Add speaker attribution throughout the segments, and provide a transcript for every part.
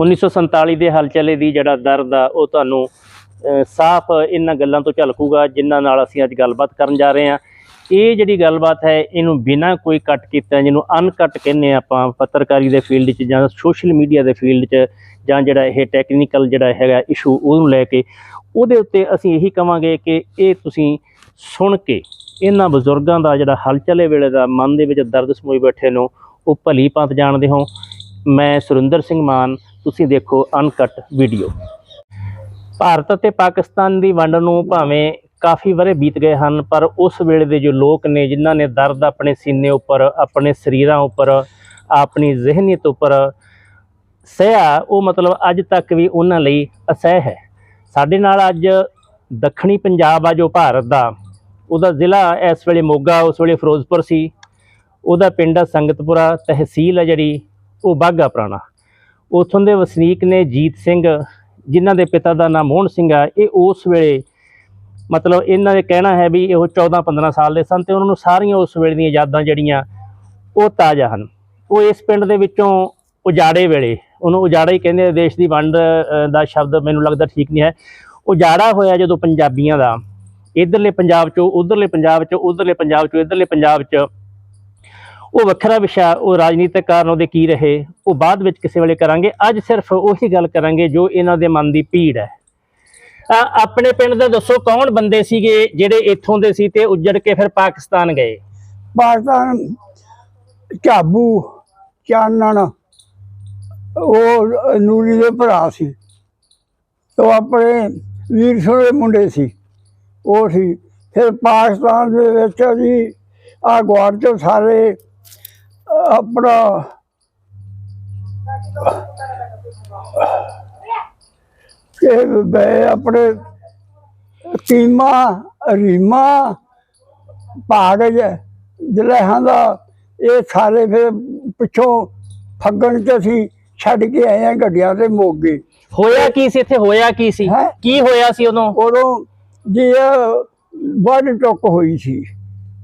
Speaker 1: 1947 ਦੇ ਹਲਚਲੇ ਦੀ ਜਿਹੜਾ ਦਰਦ ਆ, ਉਹ ਤੁਹਾਨੂੰ ਸਾਫ਼ ਇਹਨਾਂ ਗੱਲਾਂ ਤੋਂ ਝਲਕੂਗਾ, ਜਿਨ੍ਹਾਂ ਨਾਲ ਅਸੀਂ ਅੱਜ ਗੱਲਬਾਤ ਕਰਨ ਜਾ ਰਹੇ ਹਾਂ। ਇਹ ਜਿਹੜੀ ਗੱਲਬਾਤ ਹੈ, ਇਹਨੂੰ ਬਿਨਾਂ ਕੋਈ ਕੱਟ ਕੀਤਾ, ਜਿਹਨੂੰ ਅਨਕੱਟ ਕਹਿੰਦੇ ਹਾਂ ਆਪਾਂ, ਪੱਤਰਕਾਰੀ ਦੇ ਫੀਲਡ 'ਚ ਜਾਂ ਸੋਸ਼ਲ ਮੀਡੀਆ ਦੇ ਫੀਲਡ 'ਚ, ਜਾਂ ਜਿਹੜਾ ਇਹ ਟੈਕਨੀਕਲ ਜਿਹੜਾ ਹੈਗਾ ਇਸ਼ੂ ਉਹਨੂੰ ਲੈ ਕੇ, ਉਹਦੇ ਉੱਤੇ ਅਸੀਂ ਇਹੀ ਕਵਾਂਗੇ ਕਿ ਇਹ ਤੁਸੀਂ ਸੁਣ ਕੇ, ਇਹਨਾਂ ਬਜ਼ੁਰਗਾਂ ਦਾ ਜਿਹੜਾ ਹਲਚਲੇ ਵੇਲੇ ਦਾ ਮਨ ਦੇ ਵਿੱਚ ਦਰਦ ਸਮੋਈ ਬੈਠੇ ਨੂੰ, ਉਹ ਭਲੀ ਭਾਂਤ ਜਾਣਦੇ ਹੋ। ਮੈਂ ਸੁਰਿੰਦਰ ਸਿੰਘ ਮਾਨ ਤੁਸੀਂ ਦੇਖੋ ਅਨਕਟ ਵੀਡੀਓ ਭਾਰਤ ਅਤੇ ਪਾਕਿਸਤਾਨ ਦੀ ਵੰਡ ਨੂੰ ਭਾਵੇਂ ਕਾਫੀ ਵਰੇ ਬੀਤ ਗਏ ਹਨ, ਪਰ ਉਸ ਵੇਲੇ ਦੇ ਜੋ ਲੋਕ ਨੇ, ਜਿਨ੍ਹਾਂ ਨੇ ਦਰਦ ਆਪਣੇ ਸੀਨੇ ਉੱਪਰ, ਆਪਣੇ ਸਰੀਰਾਂ ਉੱਪਰ, ਆਪਣੀ ਜ਼ਿਹਨੀਅਤ ਉੱਪਰ ਸਹਿਆ, ਉਹ ਮਤਲਬ ਅੱਜ ਤੱਕ ਵੀ ਉਹਨਾਂ ਲਈ ਅਸਹਿ ਹੈ। ਸਾਡੇ ਨਾਲ ਅੱਜ ਦੱਖਣੀ ਪੰਜਾਬ ਆ ਜੋ ਭਾਰਤ ਦਾ, ਉਹਦਾ ਜ਼ਿਲ੍ਹਾ ਇਸ ਵੇਲੇ ਮੋਗਾ, ਉਸ ਵੇਲੇ ਫਿਰੋਜ਼ਪੁਰ ਸੀ। ਉਹਦਾ ਪਿੰਡ ਆ ਸੰਗਤਪੁਰਾ, ਤਹਿਸੀਲ ਆ ਜਿਹੜੀ, ਉਹ ਬਾਘਾ ਪੁਰਾਣਾ। ਉੱਥੋਂ ਦੇ ਵਸਨੀਕ ਨੇ ਜੀਤ ਸਿੰਘ ਜਿਨ੍ਹਾਂ ਦੇ ਪਿਤਾ ਦਾ ਨਾਮ ਮੋਹਨ ਸਿੰਘ ਆ ਇਹ ਉਸ ਵੇਲੇ ਮਤਲਬ ਇਹਨਾਂ ਦੇ ਕਹਿਣਾ ਹੈ ਵੀ ਇਹ 14 15 ਸਾਲ ਦੇ ਸਨ ਤੇ ਉਹਨਾਂ ਨੂੰ ਸਾਰੀਆਂ ਉਸ ਵੇਲੇ ਦੀਆਂ ਯਾਦਾਂ ਜਿਹੜੀਆਂ ਉਹ ਤਾਜ਼ਾ ਹਨ। ਉਹ ਇਸ ਪਿੰਡ ਦੇ ਵਿੱਚੋਂ ਉਜਾੜੇ ਵੇਲੇ ਉਹਨੂੰ ਉਜਾੜਾ ਹੀ ਕਹਿੰਦੇ ਆ, ਦੇਸ਼ ਦੀ ਵੰਡ ਦਾ ਸ਼ਬਦ ਮੈਨੂੰ ਲੱਗਦਾ ਠੀਕ ਨਹੀਂ ਹੈ। ਉਜਾੜਾ ਹੋਇਆ ਜਦੋਂ ਪੰਜਾਬੀਆਂ ਦਾ ਇਧਰਲੇ ਪੰਜਾਬ ਚੋਂ ਉਧਰਲੇ ਪੰਜਾਬ ਚੋਂ ਉਧਰਲੇ ਪੰਜਾਬ ਚੋਂ ਇਧਰਲੇ ਪੰਜਾਬ ਚ ਉਹ ਵੱਖਰਾ ਵਿਸ਼ਾ, ਉਹ ਰਾਜਨੀਤਿਕ ਕਾਰਨ ਉਹਦੇ ਕੀ ਰਹੇ, ਉਹ ਬਾਅਦ ਵਿੱਚ ਕਿਸੇ ਵੇਲੇ ਕਰਾਂਗੇ। ਅੱਜ ਸਿਰਫ ਉਹੀ ਗੱਲ ਕਰਾਂਗੇ ਜੋ ਇਹਨਾਂ ਦੇ ਮਨ ਦੀ ਪੀੜ ਹੈ। ਆਪਣੇ ਪਿੰਡ ਦੇ ਦੱਸੋ, ਕੌਣ ਬੰਦੇ ਸੀਗੇ ਜਿਹੜੇ ਇੱਥੋਂ ਦੇ ਸੀ ਤੇ ਉੱਜੜ ਕੇ ਫਿਰ ਪਾਕਿਸਤਾਨ ਗਏ?
Speaker 2: ਪਾਕਿਸਤਾਨ, ਝਾਬੂ, ਚਾਨਣ, ਉਹ ਨੂਰੀ ਦੇ ਭਰਾ ਸੀ। ਉਹ ਆਪਣੇ ਵੀਰ ਸੋਹਣੇ ਮੁੰਡੇ ਸੀ। ਉਹ ਸੀ। ਫਿਰ ਪਾਕਿਸਤਾਨ ਦੇ ਵਿੱਚ ਜੀ ਆ ਗਵਾਰ ਚ ਸਾਰੇ ਆਪਣਾ ਕਿ ਗਏ ਆਪਣੇ ਕੀਮਾ ਰੀਮਾ ਪਹਾੜ ਜ਼ਿਲ੍ਹਿਆਂ ਦਾ ਇਹ ਸਾਰੇ ਫਿਰ ਪਿੱਛੋਂ ਫੱਗਣ ਚ ਅਸੀਂ ਛੱਡ ਕੇ ਆਏ ਆ ਗੱਡੀਆਂ ਤੇ ਮੋਗੇ।
Speaker 1: ਹੋਇਆ ਕੀ ਸੀ? ਇੱਥੇ ਹੋਇਆ ਕੀ ਸੀ?
Speaker 2: ਹੈਂ?
Speaker 1: ਕੀ ਹੋਇਆ ਸੀ ਉਦੋਂ?
Speaker 2: ਉਦੋਂ ਜੀ ਇਹ ਵੱਢ ਟੁੱਕ ਹੋਈ ਸੀ।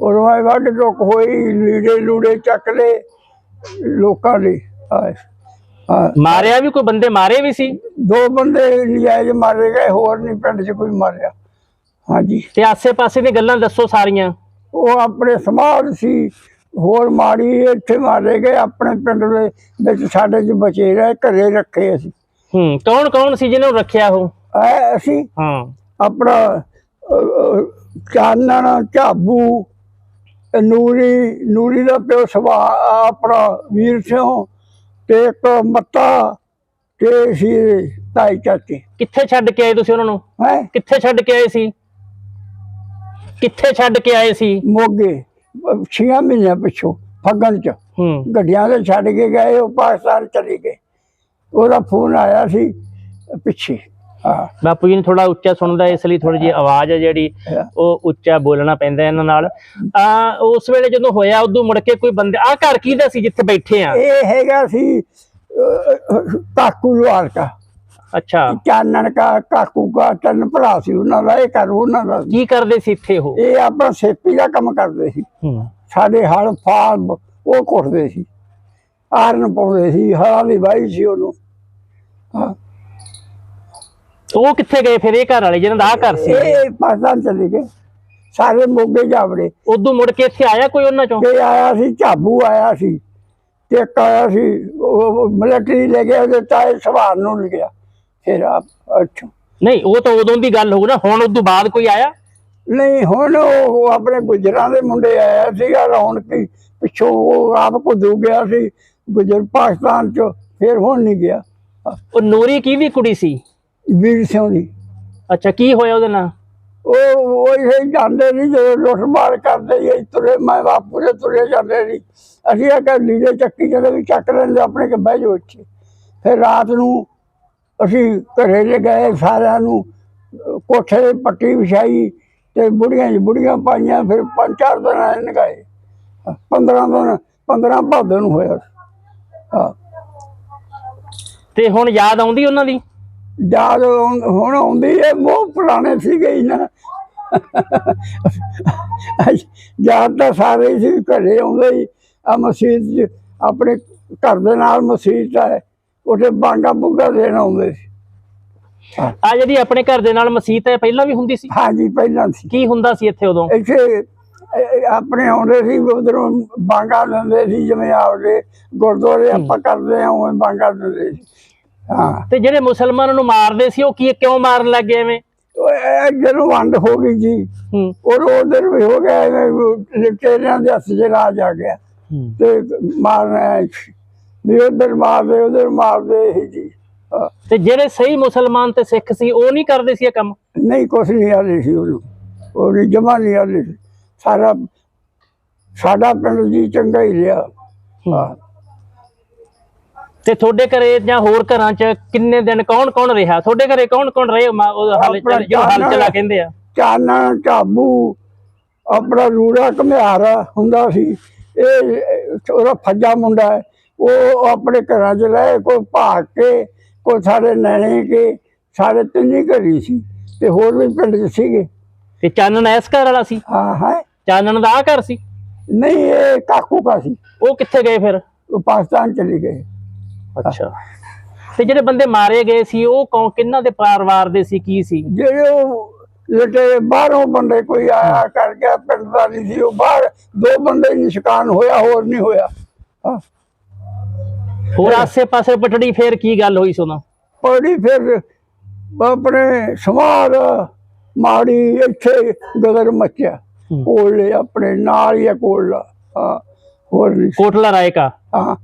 Speaker 2: ਉਦੋਂ ਇਹ ਵੱਢ ਟੁੱਕ ਹੋਈ ਲੀੜੇ ਲੂੜੇ ਚੱਕ ਲਏ ਲੋਕਾਂ ਨੇ ਹਾਂ ਹਾਂ।
Speaker 1: ਮਾਰਿਆ ਵੀ ਕੋਈ ਬੰਦੇ ਮਾਰੇ ਵੀ ਸੀ?
Speaker 2: ਦੋ ਬੰਦੇ ਲਿਆਏ ਮਾਰੇ ਗਏ ਹੋਰ ਨਹੀਂ ਪਿੰਡ 'ਚ ਕੋਈ ਮਾਰਿਆ। ਹਾਂਜੀ।
Speaker 1: ਤੇ ਆਸੇ-ਪਾਸੇ ਦੀਆਂ ਗੱਲਾਂ ਦੱਸੋ ਸਾਰੀਆਂ।
Speaker 2: ਉਹ ਆਪਣੇ ਸਮਾਜ ਸੀ ਹੋਰ ਮਾੜੀ ਇੱਥੇ ਮਾਰੇ ਗਏ ਆਪਣੇ ਪਿੰਡ ਦੇ ਵਿੱਚ ਸਾਡੇ 'ਚ ਬਚੇ ਰਹੇ ਘਰੇ ਰੱਖੇ ਅਸੀਂ।
Speaker 1: ਹੂੰ ਕੌਣ ਕੌਣ ਸੀ ਜਿਹਨੂੰ ਰੱਖਿਆ ਉਹ?
Speaker 2: ਐ ਅਸੀਂ
Speaker 1: ਹਾਂ।
Speaker 2: ਆਪਣਾ ਚਾਨਣ ਝਾਬੂ ਅਹ, ਨੂਰੀ ਨੂਰੀ ਦਾ ਪਿਓ ਸਵਾ ਆਪਣਾ ਵੀਰ ਸਿੰਘ ਤੇ ਇੱਕ ਮੱਤਾ ਤੇ ਸੀ ਤਾਈ ਚਾਚੇ।
Speaker 1: ਕਿੱਥੇ ਛੱਡ ਕੇ ਆਏ ਤੁਸੀਂ ਉਹਨਾਂ ਨੂੰ?
Speaker 2: ਹੈ?
Speaker 1: ਕਿੱਥੇ ਛੱਡ ਕੇ ਆਏ ਸੀ? ਕਿੱਥੇ ਛੱਡ ਕੇ ਆਏ ਸੀ?
Speaker 2: ਮੋਗੇ ਅਹ, ਛੀਆਂ ਮਹੀਨਿਆਂ ਪਿੱਛੋਂ ਫੱਗਣ ਚ।
Speaker 1: ਹੂੰ।
Speaker 2: ਗੱਡੀਆਂ ਦੇ ਛੱਡ ਕੇ ਗਏ ਉਹ ਪਾਕਿਸਤਾਨ ਚਲੇ ਗਏ। ਉਹਦਾ ਫੋਨ ਆਇਆ ਸੀ ਪਿੱਛੇ।
Speaker 1: ਬਾਪੂ ਜੀ ਨੇ ਥੋੜਾ ਉੱਚਾ ਸੁਣਦਾ ਇਸ ਲਈ ਥੋੜੀ ਜਿਹੀ ਆਵਾਜ਼ ਹੈ ਜਿਹੜੀ। ਉਹ ਉੱਚਾ ਬੋਲਣਾ ਪੈਂਦਾ ਇਹਨਾਂ ਨਾਲ। ਆ ਉਸ ਵੇਲੇ ਜਦੋਂ ਹੋਇਆ ਉਦੋਂ ਮੁੜ ਕੇ ਕੋਈ ਬੰਦੇ ਆ ਘਰ ਕਿਹਦਾ ਸੀ ਜਿੱਥੇ ਬੈਠੇ ਆ?
Speaker 2: ਇਹ ਹੈਗਾ ਸੀ ਕਾਕੂ ਲਵਾਰ ਕਾ
Speaker 1: ਅੱਛਾ।
Speaker 2: ਚਾਨਣ ਕਾ ਕਾਕੂ ਕਾ ਤਿੰਨ ਭਰਾ ਸੀ ਉਹਨਾਂ ਦਾ ਇਹ ਘਰ ਉਹਨਾਂ ਦਾ।
Speaker 1: ਕੀ ਕਰਦੇ ਸੀ ਇੱਥੇ ਉਹ?
Speaker 2: ਇਹ ਆਪਣਾ ਸੇਪੀ ਦਾ ਕੰਮ ਕਰਦੇ ਸੀ। ਸਾਡੇ ਹਲ ਫਾਲ ਉਹ ਕੁੱਟਦੇ ਸੀ। ਆਰਨ ਪਾਉਂਦੇ ਸੀ ਹਲਾਂ ਦੀ ਵਾਈ ਸੀ ਉਹਨੂੰ। ਹਾਂ।
Speaker 1: ਉਹ ਕਿੱਥੇ ਗਏ ਫਿਰ? ਇਹ ਘਰ ਵਾਲੇ ਜਿਹਨਾਂ ਦਾ ਆ ਘਰ ਸੀ।
Speaker 2: ਇਹ ਪਾਕਿਸਤਾਨ ਚਲੇ ਗਏ। ਸਾਰੇ ਮੋਗੇ ਜਾਵੜੇ
Speaker 1: ਉਦੋਂ ਮੁੜ ਕੇ ਇੱਥੇ ਆਇਆ ਕੋਈ ਉਹਨਾਂ ਚੋਂ?
Speaker 2: ਤੇ ਆਇਆ ਸੀ ਝਾਬੂ ਆਇਆ ਸੀ। ਤੇ ਇੱਕ ਆਇਆ ਸੀ ਮਿਲਟਰੀ ਲੈ ਗਿਆ ਉਹਦੇ ਤਾਏ ਸਵਾਰ ਨੂੰ ਲੈ ਗਿਆ। ਫਿਰ ਆ ਅੱਛਾ।
Speaker 1: ਨਹੀਂ ਉਹ ਤਾਂ ਉਦੋਂ ਦੀ ਗੱਲ ਹੋਊ ਨਾ। ਹੁਣ ਉਦੋਂ ਬਾਅਦ ਕੋਈ ਆਇਆ?
Speaker 2: ਨਹੀਂ ਹੁਣ ਉਹ ਆਪਣੇ ਗੁਜਰਾਂ ਦੇ ਮੁੰਡੇ ਆਇਆ ਸੀਗਾ ਰੌਣਕੀ ਪਿੱਛੋਂ ਉਹ ਆਪ ਕੁੱਦੂ ਗਿਆ ਸੀ ਗੁਜਰ ਪਾਕਿਸਤਾਨ ਚ ਫਿਰ ਹੁਣ ਨਹੀਂ ਗਿਆ।
Speaker 1: ਉਹ ਨੂਰੀ ਕੀ ਵੀ ਕੁੜੀ ਸੀ?
Speaker 2: ਵੀਰ ਸਿੰਘ ਦੀ।
Speaker 1: ਅੱਛਾ ਕੀ ਹੋਇਆ ਉਹਦੇ ਨਾਲ?
Speaker 2: ਉਹ ਉਹ ਇਹ ਜਾਂਦੇ ਨਹੀਂ ਜਦੋਂ ਲੁੱਟ ਮਾਰ ਕਰਦੇ ਸੀ ਤੁਰੇ ਮੈਂ ਬਾਪੂ ਦੇ ਤੁਰੇ ਜਾਂਦੇ ਸੀ। ਅਸੀਂ ਆ ਕੇ ਲੀੜੇ ਚੱਕੀ ਜਦੋਂ ਵੀ ਚੱਕ ਲੈਂਦੇ ਆਪਣੇ ਕੇ ਬਹਿ ਜਾਓ ਇੱਥੇ। ਫਿਰ ਰਾਤ ਨੂੰ ਅਸੀਂ ਘਰੇ ਲੈ ਗਏ ਸਾਰਿਆਂ ਨੂੰ ਅਹ ਕੋਠੇ ਤੇ ਪੱਟੀ ਵਿਛਾਈ ਤੇ ਬੁੜੀਆਂ ਜੀ ਬੁੜੀਆਂ ਪਾਈਆਂ ਫਿਰ ਪੰਜ ਚਾਰ ਦਿਨ ਐਂ ਲੰਘਾਏ 15 ਦਿਨ 15 ਭਾਦੋਂ ਨੂੰ ਹੋਇਆ ਹਾਂ।
Speaker 1: ਤੇ ਹੁਣ ਯਾਦ ਆਉਂਦੀ ਉਹਨਾਂ ਦੀ?
Speaker 2: ਯਾਦ ਹੁਣ ਆਉਂਦੀ ਹੈ ਉਹ ਪੁਰਾਣੇ ਸੀਗੇ ਹੀ ਨਾ। ਯਾਦ ਤਾਂ ਸਾਰੇ ਸੀ ਘਰੇ ਆਉਂਦੇ ਹੀ। ਆ ਮਸਜਿਦ ਆਪਣੇ ਘਰ ਦੇ ਨਾਲ ਮਸਜਿਦ ਹੈ ਉੱਥੇ ਬਾਂਗਾ ਬੁੱਗਾ ਦੇਣ ਆਉਂਦੇ ਸੀ।
Speaker 1: ਆ ਜਿਹੜੀ ਆਪਣੇ ਘਰ ਦੇ ਨਾਲ ਮਸਜਿਦ ਹੈ ਪਹਿਲਾਂ ਵੀ ਹੁੰਦੀ ਸੀ?
Speaker 2: ਹਾਂਜੀ ਪਹਿਲਾਂ ਸੀ।
Speaker 1: ਕੀ ਹੁੰਦਾ ਸੀ ਇੱਥੇ ਉਦੋਂ?
Speaker 2: ਇੱਥੇ ਆਪਣੇ ਆਉਂਦੇ ਸੀ ਉਧਰੋਂ ਬਾਂਗਾ ਦਿੰਦੇ ਸੀ ਜਿਵੇਂ ਆਪਦੇ ਗੁਰਦੁਆਰੇ ਆਪਾਂ ਕਰਦੇ ਆ ਉਵੇਂ ਬਾਂਗਾ ਦਿੰਦੇ ਸੀ। ਹਾਂ।
Speaker 1: ਤੇ ਜਿਹੜੇ ਮੁਸਲਮਾਨਾਂ ਨੂੰ ਮਾਰਦੇ ਸੀ ਉਹ ਕੀ ਕਿਉਂ ਮਾਰਨ ਲੱਗ ਗਏ ਐਵੇਂ?
Speaker 2: ਉਹ ਜਦੋਂ ਵੰਡ ਹੋ ਗਈ ਜੀ
Speaker 1: ਹੂੰ।
Speaker 2: ਔਰ ਉਧਰ ਵੀ ਹੋ ਗਿਆ ਤੇਰਿਆਂ ਦੇ ਹੱਥ 'ਚ ਰਾਜ ਆ ਗਿਆ। ਤੇ ਮਾਰਨਾ ਵੀ ਉਧਰ ਮਾਰਦੇ ਉਧਰ ਮਾਰਦੇ ਸੀ ਜੀ। ਹਾਂ।
Speaker 1: ਤੇ ਜਿਹੜੇ ਸਹੀ ਮੁਸਲਮਾਨ ਤੇ ਸਿੱਖ ਸੀ ਉਹ ਨਹੀਂ ਕਰਦੇ ਸੀ ਇਹ ਕੰਮ?
Speaker 2: ਨਹੀਂ ਕੁਛ ਨਹੀਂ ਆਲੇ ਸੀ ਉਹਨੂੰ। ਉਹਦੀ ਜਮਾ ਨਹੀਂ ਸੀ। ਸਾਰਾ ਸਾਡਾ ਪਿੰਡ ਜੀ ਚੰਗਾ ਹੀ ਰਿਹਾ। ਹਾਂ।
Speaker 1: ਤੇ ਤੁਹਾਡੇ ਘਰੇ ਜਾਂ ਹੋਰ ਘਰਾਂ 'ਚ ਕਿੰਨੇ ਦਿਨ ਕੌਣ ਕੌਣ ਰਿਹਾ? ਤੁਹਾਡੇ ਘਰੇ ਕੌਣ ਕੌਣ ਰਹੇ? ਮਾ- ਉਹ ਹਾਲੇ
Speaker 2: ਆਪਣਾ
Speaker 1: ਹਾਲ ਚਲਾ ਕਹਿੰਦੇ ਆ।
Speaker 2: ਚਾਨਣ ਝਾਬੂ ਆਪਣਾ ਰੂੜਾ ਘਮਿਆਰ ਹੁੰਦਾ ਸੀ। ਇਹ ਉਹਦਾ ਫੱਜਾ ਮੁੰਡਾ ਹੈ। ਉਹ ਆਪਣੇ ਘਰਾਂ 'ਚ ਰਹੇ ਕੋਈ ਭਾਗ ਕੇ ਕੋਈ ਸਾਡੇ ਨੈਣੇ ਕੇ ਸਾਰੇ ਤਿੰਨੇ ਘਰੀ ਸੀ ਤੇ ਹੋਰ ਵੀ ਪਿੰਡ 'ਚ ਸੀਗੇ।
Speaker 1: ਤੇ ਚਾਨਣ ਐਸ ਘਰ ਵਾਲਾ ਸੀ?
Speaker 2: ਹਾਂ ਹੈ।
Speaker 1: ਚਾਨਣ ਦਾ ਆ ਘਰ ਸੀ?
Speaker 2: ਨਹੀਂ ਇਹ ਕਾਕੂ ਕਾ ਸੀ।
Speaker 1: ਉਹ ਕਿੱਥੇ ਗਏ ਫਿਰ?
Speaker 2: ਉਹ ਪਾਕਿਸਤਾਨ ਚਲੇ ਗਏ।
Speaker 1: ਅੱਛਾ। ਤੇ ਜਿਹੜੇ ਬੰਦੇ ਮਾਰੇ ਗਏ ਸੀ ਉਹ ਕੌਣ ਕਿੰਨਾ ਦੇ ਪਰਿਵਾਰ ਦੇ ਸੀ ਕੀ ਸੀ?
Speaker 2: ਜਿਹੜੇ ਉਹ ਲਟੇ ਬਾਹਰੋਂ ਬੰਦੇ ਕੋਈ ਆਇਆ ਕਰ ਗਿਆ ਪਿੰਡ ਦਾ ਨਹੀਂ ਸੀ ਉਹ ਬਾਹਰ ਦੋ ਬੰਦੇ ਨਿਸ਼ਕਾਨ ਹੋਇਆ ਹੋਰ ਨਹੀਂ ਹੋਇਆ। ਹਾਂ।
Speaker 1: ਹੋਰ ਆਸੇ-ਪਾਸੇ ਪਟੜੀ ਫੇਰ ਕੀ ਗੱਲ ਹੋਈ ਸੁਣਾ?
Speaker 2: ਪੜੀ ਫਿਰ ਆਪਣੇ ਸਮਾਰ ਮਾੜੀ ਇੱਥੇ ਗਦਰ ਮੱਚਿਆ।
Speaker 1: ਹੂੰ।
Speaker 2: ਕੋਲੇ ਆਪਣੇ ਨਾਲ ਹੀ ਆ ਕੋਲਾ। ਹਾਂ ਹੋਰ ਨਹੀਂ ਸੀ।
Speaker 1: ਕੋਟਲਾ ਰਾਏ ਕਾ?
Speaker 2: ਹਾਂ।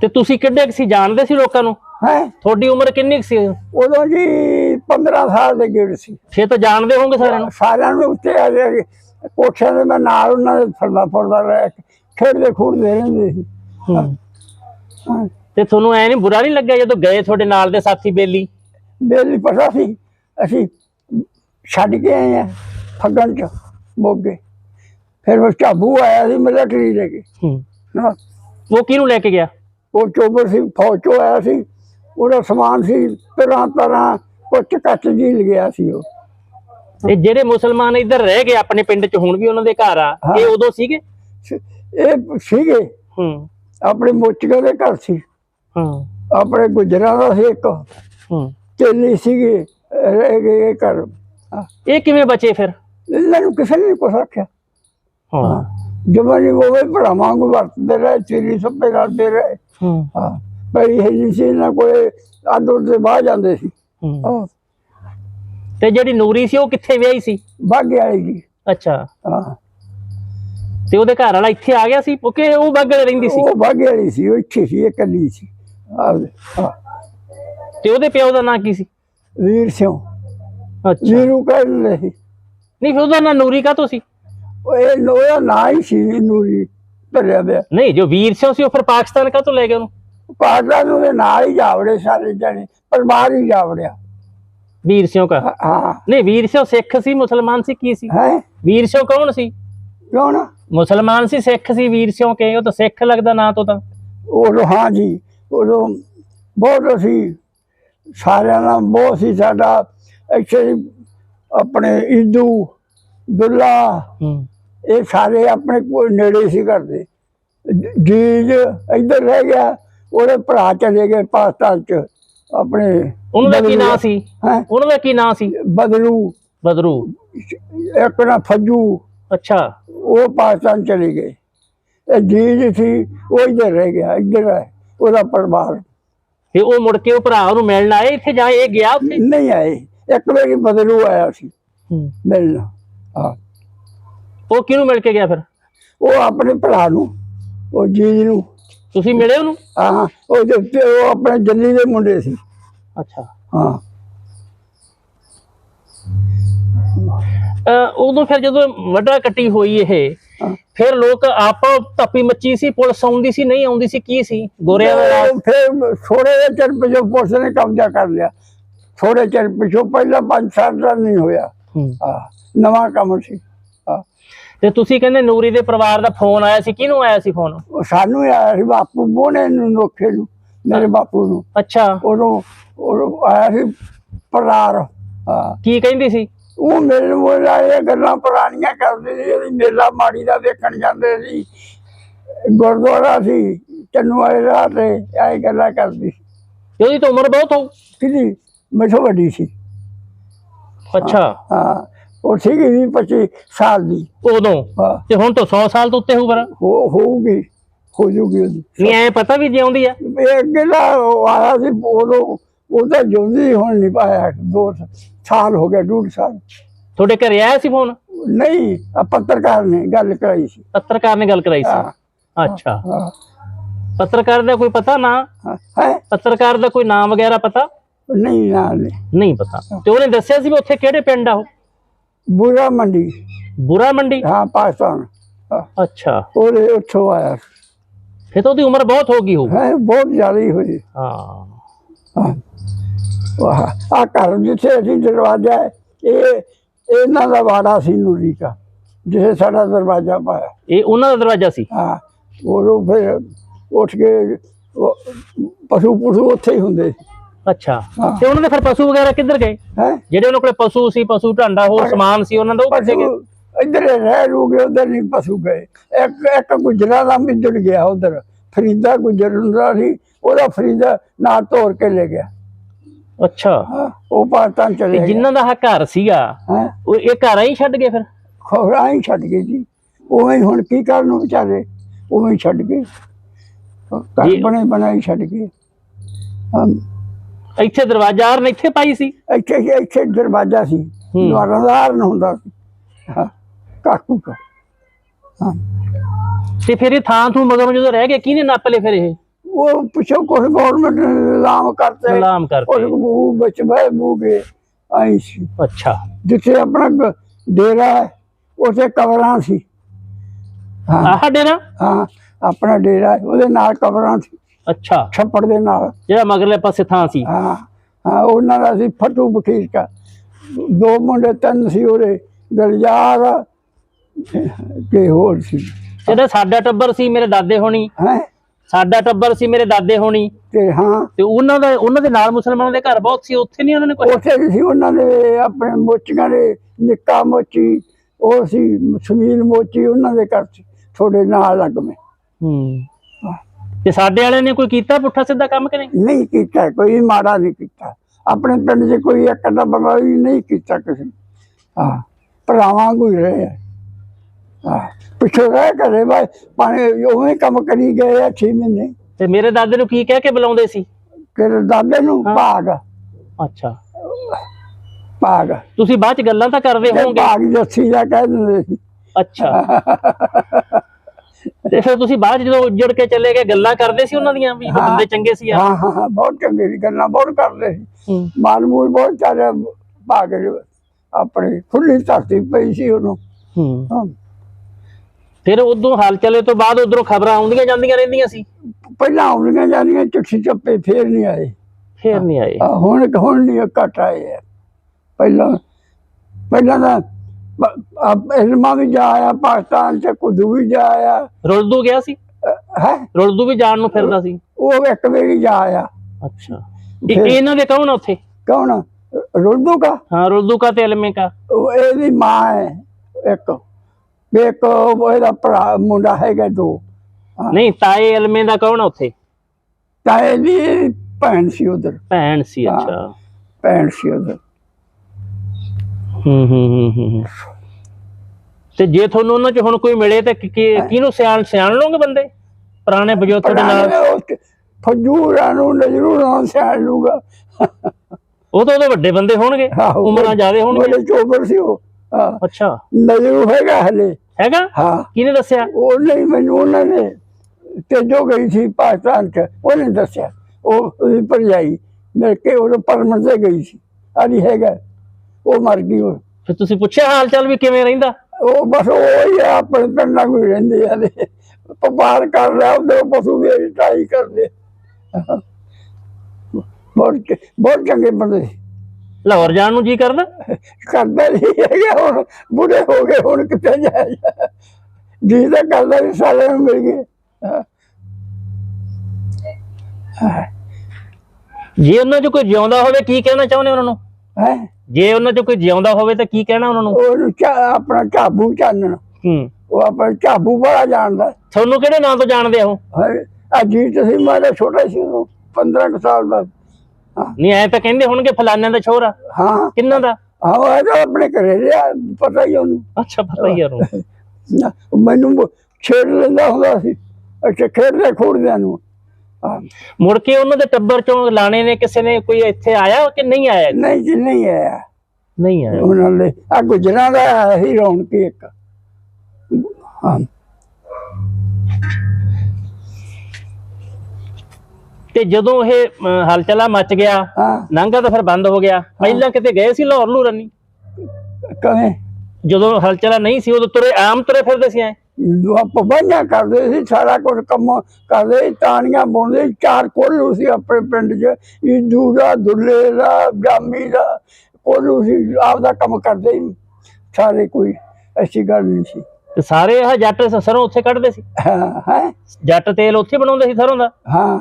Speaker 1: ਤੇ ਤੁਸੀਂ ਕਿੱਡੇ ਕੁ ਸੀ ਜਾਣਦੇ ਸੀ ਲੋਕਾਂ ਨੂੰ?
Speaker 2: ਹੈ?
Speaker 1: ਤੁਹਾਡੀ ਉਮਰ ਕਿੰਨੀ ਕੁ ਸੀ?
Speaker 2: ਉਦੋਂ ਜੀ 15 ਸਾਲ ਦੇ ਗੇੜ ਸੀ।
Speaker 1: ਫੇਰ ਤਾਂ ਜਾਣਦੇ ਹੋਵੋਗੇ ਸਾਰਿਆਂ ਨੂੰ।
Speaker 2: ਸਾਰਿਆਂ ਨੂੰ ਉੱਤੇ ਆ ਗਏ ਕੋਠਿਆਂ ਦੇ ਮੈਂ ਨਾਲ ਉਹਨਾਂ ਦੇ ਫਰਦਾ ਫਰਦਾ ਰਹਿ ਕੇ ਖੇਡਦੇ ਖੂਡਦੇ ਰਹਿੰਦੇ ਸੀ।
Speaker 1: ਹੂੰ।
Speaker 2: ਹਾਂ।
Speaker 1: ਤੇ ਤੁਹਾਨੂੰ ਐ ਨਹੀਂ ਬੁਰਾ ਨਹੀਂ ਲੱਗਿਆ ਜਦੋਂ ਗਏ ਤੁਹਾਡੇ ਨਾਲ ਦੇ ਸਾਥੀ ਬੇਲੀ?
Speaker 2: ਬੇਲੀ ਪਤਾ ਸੀ ਅਸੀਂ ਛੱਡ ਕੇ ਆਏ ਆ ਫੱਗਣ ਚ ਮੋਗੇ। ਫਿਰ ਉਹ ਝਾਬੂ ਆਇਆ ਸੀ ਮਿਲਟਰੀ ਲੈ ਕੇ।
Speaker 1: ਹੂੰ।
Speaker 2: ਨਾ।
Speaker 1: ਉਹ ਕਿਹਨੂੰ ਲੈ ਕੇ ਗਿਆ?
Speaker 2: ਉਹ ਚੋਬਰ ਸੀ ਫੌਜ ਚੋਂ ਆਇਆ ਸੀ ਉਹਦਾ ਸਮਾਨ ਸੀ ਤਰ੍ਹਾਂ ਤਰ੍ਹਾਂ ਕੁਛ ਕੱਚ ਜੀ ਲਗਿਆ ਸੀ ਉਹ।
Speaker 1: ਤੇ ਜਿਹੜੇ ਮੁਸਲਮਾਨ ਇੱਧਰ ਰਹਿ ਗਏ ਆਪਣੇ ਪਿੰਡ 'ਚ ਹੁਣ ਵੀ ਉਹਨਾਂ ਦੇ ਘਰ ਆ। ਇਹ ਉਦੋਂ ਸੀਗੇ?
Speaker 2: ਇਹ ਸੀਗੇ।
Speaker 1: ਹੂੰ।
Speaker 2: ਆਪਣੇ ਮੁੱਚਗੇ ਦੇ ਘਰ ਸੀ।
Speaker 1: ਹੂੰ।
Speaker 2: ਆਪਣੇ ਗੁਜਰਾਂ ਦਾ ਸੀ ਇੱਕ।
Speaker 1: ਹੂੰ।
Speaker 2: ਚੇਲੀ ਸੀਗੇ ਰਹਿ ਗਏ ਘਰ।
Speaker 1: ਇਹ ਕਿਵੇਂ ਬਚੇ ਫਿਰ?
Speaker 2: ਇਹਨਾਂ ਨੂੰ ਕਿਸੇ ਨੇ ਕੁਛ ਰੱਖਿਆ
Speaker 1: ਹਾਂ।
Speaker 2: ਜਮਾਂ ਨਹੀਂ ਉਹ ਭਰਾਵਾਂ ਨੂੰ ਵਰਤਦੇ ਰਹੇ ਚੀਰੀ ਸੱਪੇ ਕਰਦੇ ਰਹੇ।
Speaker 1: ਹੂੰ।
Speaker 2: ਹਾਂ ਬਈ ਹੈ ਨਹੀਂ ਸੀ ਇਹਨਾਂ ਕੋਲੇ ਆਦੁਰ ਦੇ ਬਾਹਰ ਜਾਂਦੇ ਸੀ।
Speaker 1: ਹੂੰ। ਤੇ ਜਿਹੜੀ ਨੂਰੀ ਸੀ ਉਹ ਕਿੱਥੇ ਵਿਆਹੀ ਸੀ?
Speaker 2: ਬਾਗੇ ਆਏਗੀ
Speaker 1: ਅੱਛਾ।
Speaker 2: ਹਾਂ।
Speaker 1: ਤੇ ਉਹਦੇ ਘਰ ਵਾਲਾ ਇੱਥੇ ਆ ਗਿਆ ਸੀ? ਕਿ ਉਹ ਬਾਗਲ ਰਹਿੰਦੀ ਸੀ?
Speaker 2: ਉਹ ਬਾਗੇ ਵਾਲੀ ਸੀ ਉਹ ਇੱਥੇ ਸੀ ਇਹ ਕੱਲੀ ਸੀ।
Speaker 1: ਤੇ ਉਹਦੇ ਪਿਓ ਦਾ ਨਾਂ ਕੀ ਸੀ?
Speaker 2: ਵੀਰ ਸਿੰਘ
Speaker 1: ਅੱਛਾ।
Speaker 2: ਵੀਰੂ ਕਹਿੰਦੇ ਸੀ।
Speaker 1: ਨਹੀਂ ਫਿਰ ਉਹਦਾ ਨਾਂ ਨੂਰੀ ਕਾ ਸੀ?
Speaker 2: ਉਹ ਇਹ ਲੋਇਆ ਨਾ ਹੀ ਸੀ ਨੂਰੀ ਧਰਿਆ ਪਿਆ।
Speaker 1: ਨਹੀਂ ਜੋ ਵੀਰ ਸਿੰਘ ਸੀ ਉਹ ਫਿਰ ਪਾਕਿਸਤਾਨ ਕਾ ਲੈ ਗਿਆ ਉਹਨੂੰ?
Speaker 2: ਪਾਗਲਾਂ ਨੂੰ ਦੇ ਨਾਲ ਹੀ ਜਾਵੜੇ ਸਾਰੇ ਜਣੇ ਪਰਿਵਾਰ ਹੀ ਜਾਵੜਿਆ।
Speaker 1: ਵੀਰ ਸਿੰਘ ਕਾ?
Speaker 2: ਹਾਂ
Speaker 1: ਨਹੀਂ ਵੀਰ ਸਿੰਘ ਸਿੱਖ ਸੀ ਮੁਸਲਮਾਨ ਸੀ ਕੀ ਸੀ?
Speaker 2: ਹੈ?
Speaker 1: ਵੀਰ ਸਿੰਘ ਕੌਣ ਸੀ?
Speaker 2: ਨਾ
Speaker 1: ਮੁਸਲਮਾਨ ਸੀ ਸਿੱਖ ਸੀ ਵੀਰ ਸਿੰਘ ਕੇ ਉਹ ਤਾਂ ਸਿੱਖ ਲੱਗਦਾ ਨਾਂ ਤੋਂ ਤਾਂ।
Speaker 2: ਉਦੋਂ ਹਾਂ ਜੀ ਉਦੋਂ ਬਹੁਤ ਅਸੀਂ ਸਾਰਿਆਂ ਨਾਲ ਬਹੁਤ ਸੀ ਸਾਡਾ ਇੱਥੇ ਆਪਣੇ ਇਦੂ ਦੁੱਲਾ
Speaker 1: ਹੂੰ।
Speaker 2: ਇਹ ਸਾਰੇ ਆਪਣੇ ਕੋਲ ਨੇੜੇ ਸੀ ਕਰਦੇ ਜੀਜ ਇੱਧਰ ਰਹਿ ਗਿਆ ਉਹਦੇ ਭਰਾ ਚਲੇ ਗਏ ਪਾਕਿਸਤਾਨ ਚ ਆਪਣੇ
Speaker 1: ਉਹਨਾਂ ਦਾ ਕੀ ਨਾਂ ਸੀ?
Speaker 2: ਹੈ?
Speaker 1: ਉਹਨਾਂ ਦਾ ਕੀ ਨਾਂ ਸੀ?
Speaker 2: ਬਦਲੂ।
Speaker 1: ਬਦਰੂ।
Speaker 2: ਇੱਕ ਨਾ ਫੱਜੂ।
Speaker 1: ਅੱਛਾ।
Speaker 2: ਉਹ ਪਾਕਿਸਤਾਨ ਚਲੇ ਗਏ। ਇਹ ਜੀਜ ਸੀ ਉਹ ਇੱਧਰ ਰਹਿ ਗਿਆ ਇੱਧਰ ਹੈ ਉਹਦਾ ਪਰਿਵਾਰ।
Speaker 1: ਤੇ ਉਹ ਮੁੜ ਕੇ ਉਹ ਭਰਾ ਉਹਨੂੰ ਮਿਲਣ ਆਏ ਇੱਥੇ ਜਾਂ ਇਹ ਗਿਆ ਉੱਥੇ?
Speaker 2: ਨਹੀਂ ਆਏ। ਇੱਕ ਵਾਰੀ ਬਦਲੂ ਆਇਆ ਸੀ
Speaker 1: ਹੂੰ।
Speaker 2: ਮਿਲਣ। ਹਾਂ।
Speaker 1: ਉਹ ਕਿਹਨੂੰ ਮਿਲ ਕੇ ਗਿਆ ਫਿਰ?
Speaker 2: ਉਹ ਆਪਣੇ ਭਰਾ ਨੂੰ ਉਹ ਜੀਜ ਨੂੰ।
Speaker 1: ਤੁਸੀਂ ਮਿਲੇ ਉਹਨੂੰ?
Speaker 2: ਹਾਂ ਉਹ ਜੋ- ਉਹ ਆਪਣੇ ਜੱਲੀ ਦੇ ਮੁੰਡੇ ਸੀ।
Speaker 1: ਅੱਛਾ।
Speaker 2: ਹਾਂ।
Speaker 1: ਉਦੋਂ ਫਿਰ ਜਦੋਂ ਵੱਡਾ ਕੱਟੀ ਹੋਈ ਇਹ। ਫਿਰ ਲੋਕ ਆਪੋ ਤਪੀ ਮੱਚੀ ਸੀ ਪੁਲਿਸ ਆਉਂਦੀ ਸੀ ਨਹੀਂ ਆਉਂਦੀ ਸੀ ਕੀ ਸੀ? ਗੋਰਿਆਂ ਦਾ
Speaker 2: ਫਿਰ ਥੋੜੇ ਚਿਰ ਪਿਛੋਂ ਪੁਲਿਸ ਨੇ ਕਬਜ਼ਾ ਕਰ ਲਿਆ। ਥੋੜੇ ਚਿਰ ਪਿਛੋਂ ਪਹਿਲਾਂ ਪੰਜ ਸਾਲ ਦਾ ਨਹੀਂ ਹੋਇਆ। ਨਵਾਂ ਕੰਮ ਸੀ।
Speaker 1: ਤੇ ਤੁਸੀਂ ਕਹਿੰਦੇ ਨੂਰੀ ਦੇ ਪਰਿਵਾਰ ਦਾ ਫੋਨ ਆਇਆ ਸੀ ਕਿਹਨੂੰ ਆਇਆ ਸੀ ਫੋਨ?
Speaker 2: ਉਹ ਸਾਨੂੰ ਹੀ ਆਇਆ ਸੀ ਬਾਪੂ ਬੋਨੇ ਨੂੰ ਨੋਖੇ ਨੂੰ ਮੇਰੇ ਬਾਪੂ ਨੂੰ।
Speaker 1: ਅੱਛਾ।
Speaker 2: ਉਦੋਂ ਉਦੋਂ ਆਇਆ ਸੀ ਪਰਾਰ ਹਾਂ।
Speaker 1: ਕੀ ਕਹਿੰਦੀ ਸੀ?
Speaker 2: ਉਹ ਮੇਰੇ ਮੋਲਾ ਇਹ ਗੱਲਾਂ ਪੁਰਾਣੀਆਂ ਕਰਦੇ ਸੀ ਇਹਦੀ ਮੇਲਾ ਮਾੜੀ ਦਾ ਵੇਖਣ ਜਾਂਦੇ ਸੀ। ਗੁਰਦੁਆਰਾ ਸੀ ਚੰਨੂ ਵਾਲੇ ਰਾਹ ਤੇ ਐ ਗੱਲਾਂ ਕਰਦੀ।
Speaker 1: ਉਹਦੀ ਤਾਂ ਉਮਰ ਬਹੁਤ ਹੋ
Speaker 2: ਕਿਹਦੀ? ਮੈਥੋਂ ਵੱਡੀ ਸੀ।
Speaker 1: ਅੱਛਾ।
Speaker 2: ਹਾਂ। ਉਹ ਸੀਗੀ ਵੀ 25 ਸਾਲ ਦੀ।
Speaker 1: ਉਦੋਂ?
Speaker 2: ਹਾਂ।
Speaker 1: ਤੇ ਹੁਣ ਤਾਂ 100 ਸਾਲ ਤੋਂ ਉੱਤੇ ਹੋਊ
Speaker 2: ਹੋ ਹੋਊਗੀ ਹੋ ਜੂਗੀ ਉਹਦੀ।
Speaker 1: ਨਹੀਂ ਐ ਪਤਾ ਵੀ ਜਿਉਂਦੀ ਆ।
Speaker 2: ਇਹ ਅੱਗੇ ਦਾ ਉਹ ਆਇਆ ਸੀ ਉਦੋਂ ਉਹ ਤਾਂ ਜਿਉਂਦੀ ਹੁਣ ਨਹੀਂ ਪਾਇਆ। ਦੋ ਸਾਲ ਹੋ ਗਏ ਡੂਢ ਸਾਲ।
Speaker 1: ਤੁਹਾਡੇ ਘਰੇ ਆਇਆ ਸੀ ਫੋਨ?
Speaker 2: ਨਹੀਂ ਆ ਪੱਤਰਕਾਰ ਨੇ ਗੱਲ ਕਰਾਈ ਸੀ।
Speaker 1: ਪੱਤਰਕਾਰ ਨੇ ਗੱਲ ਕਰਾਈ
Speaker 2: ਹਾਂ।
Speaker 1: ਸੀ ਅੱਛਾ।
Speaker 2: ਹਾਂ।
Speaker 1: ਪੱਤਰਕਾਰ ਦਾ ਕੋਈ ਪਤਾ ਨਾ?
Speaker 2: ਹਾਂ। ਹੈ?
Speaker 1: ਪੱਤਰਕਾਰ ਦਾ ਕੋਈ ਨਾਮ ਵਗੈਰਾ ਪਤਾ?
Speaker 2: ਨਹੀਂ ਨਾ ਨਹੀਂ।
Speaker 1: ਨਹੀਂ ਪਤਾ। ਤੇ ਉਹਨੇ ਦੱਸਿਆ ਸੀ ਵੀ ਉੱਥੇ ਕਿਹੜੇ ਪਿੰਡ ਆ ਉਹ?
Speaker 2: ਬੁਰਾ ਮੰਡੀ।
Speaker 1: ਬੁਰਾ ਮੰਡੀ?
Speaker 2: ਹਾਂ ਪਾਕਿਸਤਾਨ।
Speaker 1: ਅੱਛਾ।
Speaker 2: ਉਹਦੇ ਉੱਥੋਂ ਆਇਆ।
Speaker 1: ਫਿਰ ਤਾਂ ਉਹਦੀ ਉਮਰ ਬਹੁਤ ਹੋ ਗਈ ਹੋਊ।
Speaker 2: ਹੈ ਬਹੁਤ ਜ਼ਿਆਦਾ ਹੀ ਹੋਈ। ਹਾਂ। ਵਾਹ ਆ ਘਰ ਜਿੱਥੇ ਅਸੀਂ ਦਰਵਾਜ਼ਾ ਹੈ, ਇਹ ਇਹਨਾਂ ਦਾ ਵਾੜਾ ਸੀ ਨੂਰੀ ਦਾ ਜਿਸੇ ਸਾਡਾ ਦਰਵਾਜ਼ਾ ਪਾਇਆ।
Speaker 1: ਇਹ ਉਹਨਾਂ ਦਾ ਦਰਵਾਜ਼ਾ ਸੀ?
Speaker 2: ਹਾਂ ਉਦੋਂ ਫਿਰ ਉੱਠ ਕੇ ਉਹ ਪਸ਼ੂ ਪਸ਼ੂ ਉੱਥੇ ਹੀ ਹੁੰਦੇ ਸੀ।
Speaker 1: ਅੱਛਾ।
Speaker 2: ਹਾਂ।
Speaker 1: ਤੇ ਉਹਨਾਂ ਦੇ ਫਿਰ ਪਸ਼ੂ ਵਗੈਰਾ ਕਿੱਧਰ ਗਏ?
Speaker 2: ਹੈ?
Speaker 1: ਜਿਹੜੇ ਉਹਨਾਂ ਕੋਲੇ ਪਸ਼ੂ ਸੀ ਪਸ਼ੂ ਢਾਂਡਾ ਹੋਰ ਸਮਾਨ ਸੀ ਉਹਨਾਂ ਦਾ ਉਹ ਕਿੱਥੇ ਗਏ?
Speaker 2: ਪਸ਼ੂ ਇੱਧਰ ਰਹਿ ਰੂ ਗਏ ਉਧਰ ਨਹੀਂ ਪਸ਼ੂ ਗਏ। ਇੱਕ ਇੱਕ ਗੁਜਰਾ ਦਾ ਵੀ ਜੁੜ ਗਿਆ ਉਧਰ। ਫਰੀਦਾ ਗੁਜਰ ਹੁੰਦਾ ਸੀ ਉਹਦਾ ਫਰੀਦਾ ਨਾਲ ਤੋੜ ਕੇ ਲੈ ਗਿਆ।
Speaker 1: ਅੱਛਾ।
Speaker 2: ਹਾਂ, ਉਹ ਪਾਕਿਸਤਾਨ
Speaker 1: ਤੇ
Speaker 2: ਚਲੇ ਗਿਆ।
Speaker 1: ਜਿਨ੍ਹਾਂ ਦਾ ਆਹ ਘਰ ਸੀਗਾ
Speaker 2: ਹੈ?
Speaker 1: ਉਹ ਇਹ ਘਰ ਹੀ ਛੱਡ ਗਏ ਫਿਰ?
Speaker 2: ਖਬਰਾਂ ਹੀ ਛੱਡ ਗਏ ਜੀ। ਉਵੇਂ ਹੀ ਹੁਣ ਕੀ ਕਰਨ ਨੂੰ ਵਿਚਾਰੇ? ਉਵੇਂ ਹੀ ਛੱਡ ਗਏ। ਘਰ
Speaker 1: ਜੀ।
Speaker 2: ਬਣੇ ਬਣਾਈ ਛੱਡ ਗਏ।
Speaker 1: ਇੱਥੇ ਦਰਵਾਜ਼ਾ ਆਰਨ ਇੱਥੇ ਪਾਈ ਸੀ?
Speaker 2: ਇੱਥੇ ਇੱਥੇ ਦਰਵਾਜ਼ਾ ਸੀ। ਨੂੰ ਹੁੰਦਾ ਸੀ। ਕਾਕੂ ਹਾਂ।
Speaker 1: ਤੇ ਫਿਰ ਇਹ ਥਾਂ ਥੂ ਮਗਰੋਂ ਜਦੋਂ ਰਹਿ ਗਏ ਕਿਹਨੇ ਨੱਪ ਲਏ ਫਿਰ ਇਹ?
Speaker 2: ਉਹ ਪਿੱਛੋਂ ਕੁਝ ਗਵਰਨਮੈਂਟ ਨੇ ਨਿਲਾਮ ਕਰਤੇ। ਉਹ
Speaker 1: ਕਰਤੇ।
Speaker 2: ਮੂੰਹ ਵਿੱਚ ਬਹਿ ਮੂੰਹ ਗਏ ਆਈ ਸੀ।
Speaker 1: ਅੱਛਾ।
Speaker 2: ਜਿੱਥੇ ਆਪਣਾ ਡੇਰਾ ਹੈ ਉੱਥੇ ਕਬਰਾਂ ਸੀ। ਹਾਂ।
Speaker 1: ਆਹ ਡੇਰਾ
Speaker 2: ਹਾਂ ਆਪਣਾ ਡੇਰਾ ਉਹਦੇ ਨਾਲ ਕਬਰਾਂ ਸੀ।
Speaker 1: ਅੱਛਾ।
Speaker 2: ਛੱਪੜ ਦੇ ਨਾਲ।
Speaker 1: ਜਿਹੜਾ ਮਗਰਲੇ ਪਾਸੇ ਥਾਂ ਸੀ।
Speaker 2: ਹਾਂ ਹਾਂ ਉਹਨਾਂ ਦਾ ਸੀ ਫਟੂ ਬਖੀਰ ਕਾ। ਦੋ ਮੁੰਡੇ ਤਿੰਨ ਸੀ ਉਹਦੇ ਗਲਜਾਰ ਤੇ ਹੋਰ ਸੀ।
Speaker 1: ਜਿਹੜਾ ਸਾਡਾ ਟੱਬਰ ਸੀ ਮੇਰੇ ਦਾਦੇ ਹੋਣੀ।
Speaker 2: ਹੈ?
Speaker 1: ਸਾਡਾ ਟੱਬਰ ਸੀ ਮੇਰੇ ਦਾਦੇ ਹੋਣੀ।
Speaker 2: ਤੇ ਹਾਂ।
Speaker 1: ਤੇ ਉਹਨਾਂ ਦਾ ਉਹਨਾਂ ਦੇ ਨਾਲ ਮੁਸਲਮਾਨਾਂ ਦੇ ਘਰ ਬਹੁਤ ਸੀ ਉੱਥੇ ਨਹੀਂ ਉਹਨਾਂ ਨੇ ਕੁਝ
Speaker 2: ਉੱਥੇ ਵੀ ਸੀ ਉਹਨਾਂ ਦੇ ਆਪਣੇ ਮੋਚੀਆਂ ਦੇ ਨਿੱਕਾ ਮੋਚੀ ਉਹ ਸੀ ਸੁਨੀਲ ਮੋਚੀ ਉਹਨਾਂ ਦੇ ਘਰ ਸੀ। ਥੋੜੇ ਨਾਲ ਲੱਗਵੇਂ
Speaker 1: ਹੂੰ। ਤੇ ਸਾਡੇ ਵਾਲਿਆਂ ਨੇ ਕੋਈ ਕੀਤਾ ਪੁੱਠਾ ਸਿੱਧਾ ਕੰਮ ਕਿ ਨਹੀਂ?
Speaker 2: ਨਹੀਂ ਕੀਤਾ ਕੋਈ ਮਾੜਾ ਨਹੀਂ ਕੀਤਾ। ਆਪਣੇ ਪਿੰਡ 'ਚ ਕੋਈ ਇੱਕ ਦਾ ਬੰਦਾ ਵੀ ਨਹੀਂ ਕੀਤਾ ਕਿਸੇ। ਹਾਂ ਭਰਾਵਾਂ ਕੋਈ ਰਹੇ ਆ। ਪਿੱਛੋਂ ਰਹਿ ਕਰੇ ਬਾਈ ਪਾਣੀ ਉਵੇਂ ਕੰਮ ਕਰੀ ਗਏ ਆ 6 ਮਹੀਨੇ।
Speaker 1: ਤੇ ਮੇਰੇ ਦਾਦੇ ਨੂੰ ਕੀ ਕਹਿ ਕੇ ਬੁਲਾਉਂਦੇ ਸੀ?
Speaker 2: ਤੇਰੇ ਦਾਦੇ ਨੂੰ। ਭਾਗ।
Speaker 1: ਅੱਛਾ।
Speaker 2: ਭਾਗ।
Speaker 1: ਤੁਸੀਂ ਬਾਅਦ ਚ ਗੱਲਾਂ ਤਾਂ ਕਰਦੇ ਹੋਵੋਗੇ।
Speaker 2: ਭਾਗ ਜੱਸੀ ਦਾ ਕਹਿ ਦਿੰਦੇ ਸੀ।
Speaker 1: ਅੱਛਾ। ਤੇ ਫਿਰ ਤੁਸੀਂ ਬਾਅਦ ਜਦੋਂ ਉੱਜੜ ਕੇ ਚਲੇ ਗਏ ਗੱਲਾਂ ਕਰਦੇ ਸੀ ਉਹਨਾਂ ਦੀਆਂ ਵੀ। ਬੰਦੇ ਚੰਗੇ ਸੀ ਆ
Speaker 2: ਹਾਂ ਹਾਂ ਹਾਂ, ਬਹੁਤ ਚੰਗੇ ਸੀ ਗੱਲਾਂ ਬਹੁਤ ਕਰਦੇ ਸੀ।
Speaker 1: ਹੂੰ।
Speaker 2: ਮਾਲਮੂਲ ਬਹੁਤ ਚਾਰੇ ਭਾਗ ਆਪਣੀ ਖੁੱਲੀ ਧਰਤੀ ਪਈ ਸੀ ਉਹਨੂੰ
Speaker 1: ਹੂੰ। ਫਿਰ ਉਦੋਂ ਹਾਲ ਚਲੇ ਤੋਂ ਬਾਅਦ ਉਧਰੋਂ ਖਬਰਾਂ ਆਉਂਦੀਆਂ ਜਾਂਦੀਆਂ ਰਹਿੰਦੀਆਂ ਸੀ?
Speaker 2: ਪਹਿਲਾਂ ਆਉਂਦੀਆਂ ਜਾਂਦੀਆਂ ਚਿੱਠੀ ਚੱਪੇ ਫੇਰ ਨਹੀਂ ਆਏ।
Speaker 1: ਫੇਰ ਨਹੀਂ ਆਏ।
Speaker 2: ਹੁਣ ਹੁਣ ਨਹੀਂ ਘਟ ਆਏ ਪਹਿਲਾਂ ਪਹਿਲਾਂ ਤਾਂ ਇਲਮਾ ਵੀ ਜਾ ਆਇਆ ਪਾਕਿਸਤਾਨ ਚ ਕੁਦੂ ਵੀ ਜਾ ਆਇਆ
Speaker 1: ਰੁਲਦੂ ਗਿਆ ਸੀ?
Speaker 2: ਹੈ?
Speaker 1: ਰੁਲਦੂ ਵੀ ਜਾਣ ਨੂੰ ਫਿਰਦਾ ਸੀ?
Speaker 2: ਉਹ ਇੱਕ ਵਾਰੀ ਜਾ ਆਇਆ
Speaker 1: ਅੱਛਾ। ਇਹ ਇਹਨਾਂ ਦੇ ਕੌਣ ਉੱਥੇ?
Speaker 2: ਕੌਣ? ਰੁਲਦੂ ਕਾ?
Speaker 1: ਹਾਂ ਰੁਲਦੂ ਕਾ ਤੇ ਅਲਮੇ ਕਾ।
Speaker 2: ਉਹ ਇਹਦੀ ਮਾਂ ਹੈ ਇੱਕ। ਇੱਕ ਇਹਦਾ ਭਰਾ ਮੁੰਡਾ ਹੈਗਾ ਦੋ।
Speaker 1: ਨਹੀਂ ਤਾਏ ਅਲਮੇ ਦਾ ਕੌਣ ਉੱਥੇ?
Speaker 2: ਤਾਂ ਇਹਦੀ ਭੈਣ ਸੀ ਉਧਰ।
Speaker 1: ਭੈਣ ਸੀ। ਅੱਛਾ।
Speaker 2: ਭੈਣ ਸੀ ਉਧਰ।
Speaker 1: ਹੂੰ ਹੂੰ ਹੂੰ ਹੂੰ। ਤੇ ਜੇ ਤੁਹਾਨੂੰ ਉਹਨਾਂ ਚ ਹੁਣ ਕੋਈ ਮਿਲੇ ਤੇ ਕੀ- ਕੀ- ਕਿਹਨੂੰ ਸਿਆਣ ਸਿਆਣ ਲਓਗੇ ਬੰਦੇ? ਪੁਰਾਣੇ ਬਜ਼ੁਰਗ ਤੁਹਾਡੇ ਨਾਲ?
Speaker 2: ਫਜੂਰਾਂ ਨੂੰ ਨਜ਼ਰੂ ਨਾਲ ਸਿਆਣ ਲੂਗਾ
Speaker 1: ਉਹ ਤਾਂ ਉਹਦੇ ਵੱਡੇ ਬੰਦੇ ਹੋਣਗੇ।
Speaker 2: ਆਹੋ,
Speaker 1: ਉਮਰਾਂ ਜ਼ਿਆਦੇ ਹੋਣਗੇ
Speaker 2: ਉਹਦੇ ਚੋਬਰ ਸੀ ਉਹ। ਹਾਂ।
Speaker 1: ਅੱਛਾ।
Speaker 2: ਨਜ਼ਰੂ ਹੈਗਾ ਹਲੇ।
Speaker 1: ਹੈਗਾ?
Speaker 2: ਹਾਂ।
Speaker 1: ਕਿਹਨੇ ਦੱਸਿਆ?
Speaker 2: ਉਹ ਨਹੀਂ ਮੈਨੂੰ ਉਹਨਾਂ ਨੇ ਤੇ ਜੋ ਗਈ ਸੀ ਪਾਕਿਸਤਾਨ ਚ ਉਹਨੇ ਦੱਸਿਆ। ਉਹ ਉਹਦੀ ਭਰਜਾਈ ਮੇਰੇ ਕੇ ਉਹ ਪਰਮਨ ਤੇ ਗਈ ਸੀ। ਆਦੀ ਹੈਗਾ। ਉਹ ਮਰ ਗਈ ਉਹ।
Speaker 1: ਫਿਰ ਤੁਸੀਂ ਪੁੱਛਿਆ ਹਾਲ ਚਾਲ ਵੀ ਕਿਵੇਂ ਰਹਿੰਦਾ?
Speaker 2: ਉਹ ਬਸ ਉਹ ਹੀ ਆ, ਆਪਣੇ ਪਿੰਡ ਕੋਈ ਰਹਿੰਦੇ ਆ ਦੇ ਵਪਾਰ ਕਰ ਰਿਹਾ ਉਹਦੇ ਪਸ਼ੂ ਵੀ ਟਾਈ ਕਰਦੇ। ਬਹੁਤ ਚ- ਬਹੁਤ ਚੰਗੇ ਬੰਦੇ ਸੀ।
Speaker 1: ਲਾਹੌਰ ਜਾਣ ਨੂੰ ਜੀ ਕਰਦਾ?
Speaker 2: ਕਰਦਾ ਨਹੀਂ ਹੈਗਾ ਹੁਣ ਬੁੜੇ ਹੋ ਗਏ ਹੁਣ ਕਿੱਥੇ ਜਾਇਆ ਜੀ। ਤਾਂ ਕਰਦਾ ਵੀ ਸਾਰਿਆਂ ਨੂੰ ਮਿਲ ਗਏ। ਹਾਂ
Speaker 1: ਜੇ ਉਹਨਾਂ 'ਚ ਕੋਈ ਜਿਉਂਦਾ ਹੋਵੇ ਕੀ ਕਹਿਣਾ ਚਾਹੁੰਦੇ ਉਹਨਾਂ ਨੂੰ?
Speaker 2: ਹੈ?
Speaker 1: ਜੇ ਉਹਨਾਂ 'ਚ ਕੋਈ ਜਿਉਂਦਾ ਹੋਵੇ ਤਾਂ ਕੀ ਕਹਿਣਾ ਉਹਨਾਂ ਨੂੰ?
Speaker 2: ਉਹਨੂੰ ਚਾ ਆਪਣਾ ਝਾਬੂ ਚਾਨਣ।
Speaker 1: ਹੂੰ।
Speaker 2: ਉਹ ਆਪਣਾ ਝਾਬੂ ਬੜਾ ਜਾਣਦਾ।
Speaker 1: ਤੁਹਾਨੂੰ ਕਿਹੜੇ ਨਾਂ ਤੋਂ ਜਾਣਦੇ ਆ ਉਹ?
Speaker 2: ਹੈ? ਅਜੀਤ ਸਿੰਘ ਮੈਂ ਤਾਂ ਛੋਟਾ ਸੀ ਉਦੋਂ 15 ਕੁ ਸਾਲ ਦਾ।
Speaker 1: ਨਹੀਂ ਐ ਤਾਂ ਕਹਿੰਦੇ ਹੋਣਗੇ ਫਲਾਨਿਆਂ ਦਾ ਛੋਰਾ।
Speaker 2: ਹਾਂ।
Speaker 1: ਕਿੰਨਾ ਦਾ?
Speaker 2: ਹਾਂ ਉਹ ਤਾਂ ਆਪਣੇ ਘਰੇ ਰਿਹਾ ਪਤਾ ਹੀ ਉਹਨੂੰ।
Speaker 1: ਅੱਛਾ ਪਤਾ ਹੀ ਆ ਉਹਨੂੰ।
Speaker 2: ਨਾ, ਮੈਨੂੰ ਉਹ ਛੇੜ ਲੈਂਦਾ ਹੁੰਦਾ ਸੀ। ਅੱਛਾ ਖੇਡਦੇ ਖੋੜਦਿਆਂ ਨੂੰ।
Speaker 1: ਮੁੜ ਕੇ ਉਹਨਾਂ ਦੇ ਟੱਬਰ ਚੋਂ ਲਾਣੇ ਨੇ ਕਿਸੇ ਨੇ ਕੋਈ ਇੱਥੇ ਆਇਆ ਕਿ ਨਹੀਂ ਆਇਆ?
Speaker 2: ਨਹੀਂ ਜੀ ਨਹੀਂ ਆਇਆ।
Speaker 1: ਨਹੀਂ ਆਇਆ।
Speaker 2: ਉਹਨਾਂ ਦੇ ਆ ਗੁਜਰਾਂ ਦਾ ਹੀ ਰੌਣਕ ਇੱਕ। ਹਾਂ।
Speaker 1: ਤੇ ਜਦੋਂ ਇਹ ਹਲਚਲਾ ਮਚ ਗਿਆ ਨਾਂਗਾ ਤਾਂ ਫਿਰ ਬੰਦ ਹੋ ਗਿਆ। ਪਹਿਲਾਂ ਕਿਤੇ ਗਏ ਸੀ ਲਾਹੌਰ ਨਹੀਂ
Speaker 2: ਕਵੇਂ
Speaker 1: ਜਦੋਂ ਹਲਚਲਾ ਨਹੀਂ ਸੀ ਉਦੋਂ ਤੁਰੇ ਆਮ ਤੁਰੇ ਫਿਰਦੇ ਸੀ ਐ?
Speaker 2: ਆਪਾਂ ਬੰਨਾ ਕਰਦੇ ਸੀ ਸਾਰਾ ਕੁਝ ਕੰਮ ਕਰਦੇ ਸੀ, ਤਾਣੀਆਂ ਬੁਣਦੇ ਸੀ, ਚਾਰ ਕੋਲੂ ਸੀ ਆਪਣੇ ਪਿੰਡ 'ਚ ਈਦੂ ਦਾ ਦੁੱਲੇ ਦਾ ਗਾਮੀ ਦਾ ਕੋਲੂ ਸੀ ਆਪਦਾ ਕੰਮ ਕਰਦੇ ਸੀ ਸਾਰੇ ਕੋਈ ਐਸੀ ਗੱਲ ਨਹੀਂ ਸੀ।
Speaker 1: ਤੇ ਸਾਰੇ ਇਹ ਜੱਟ ਸਰੋਂ ਉੱਥੇ ਕੱਢਦੇ ਸੀ?
Speaker 2: ਹਾਂ ਹੈ?
Speaker 1: ਜੱਟ ਤੇਲ ਉੱਥੇ ਬਣਾਉਂਦੇ ਸੀ ਸਰੋਂ ਦਾ?
Speaker 2: ਹਾਂ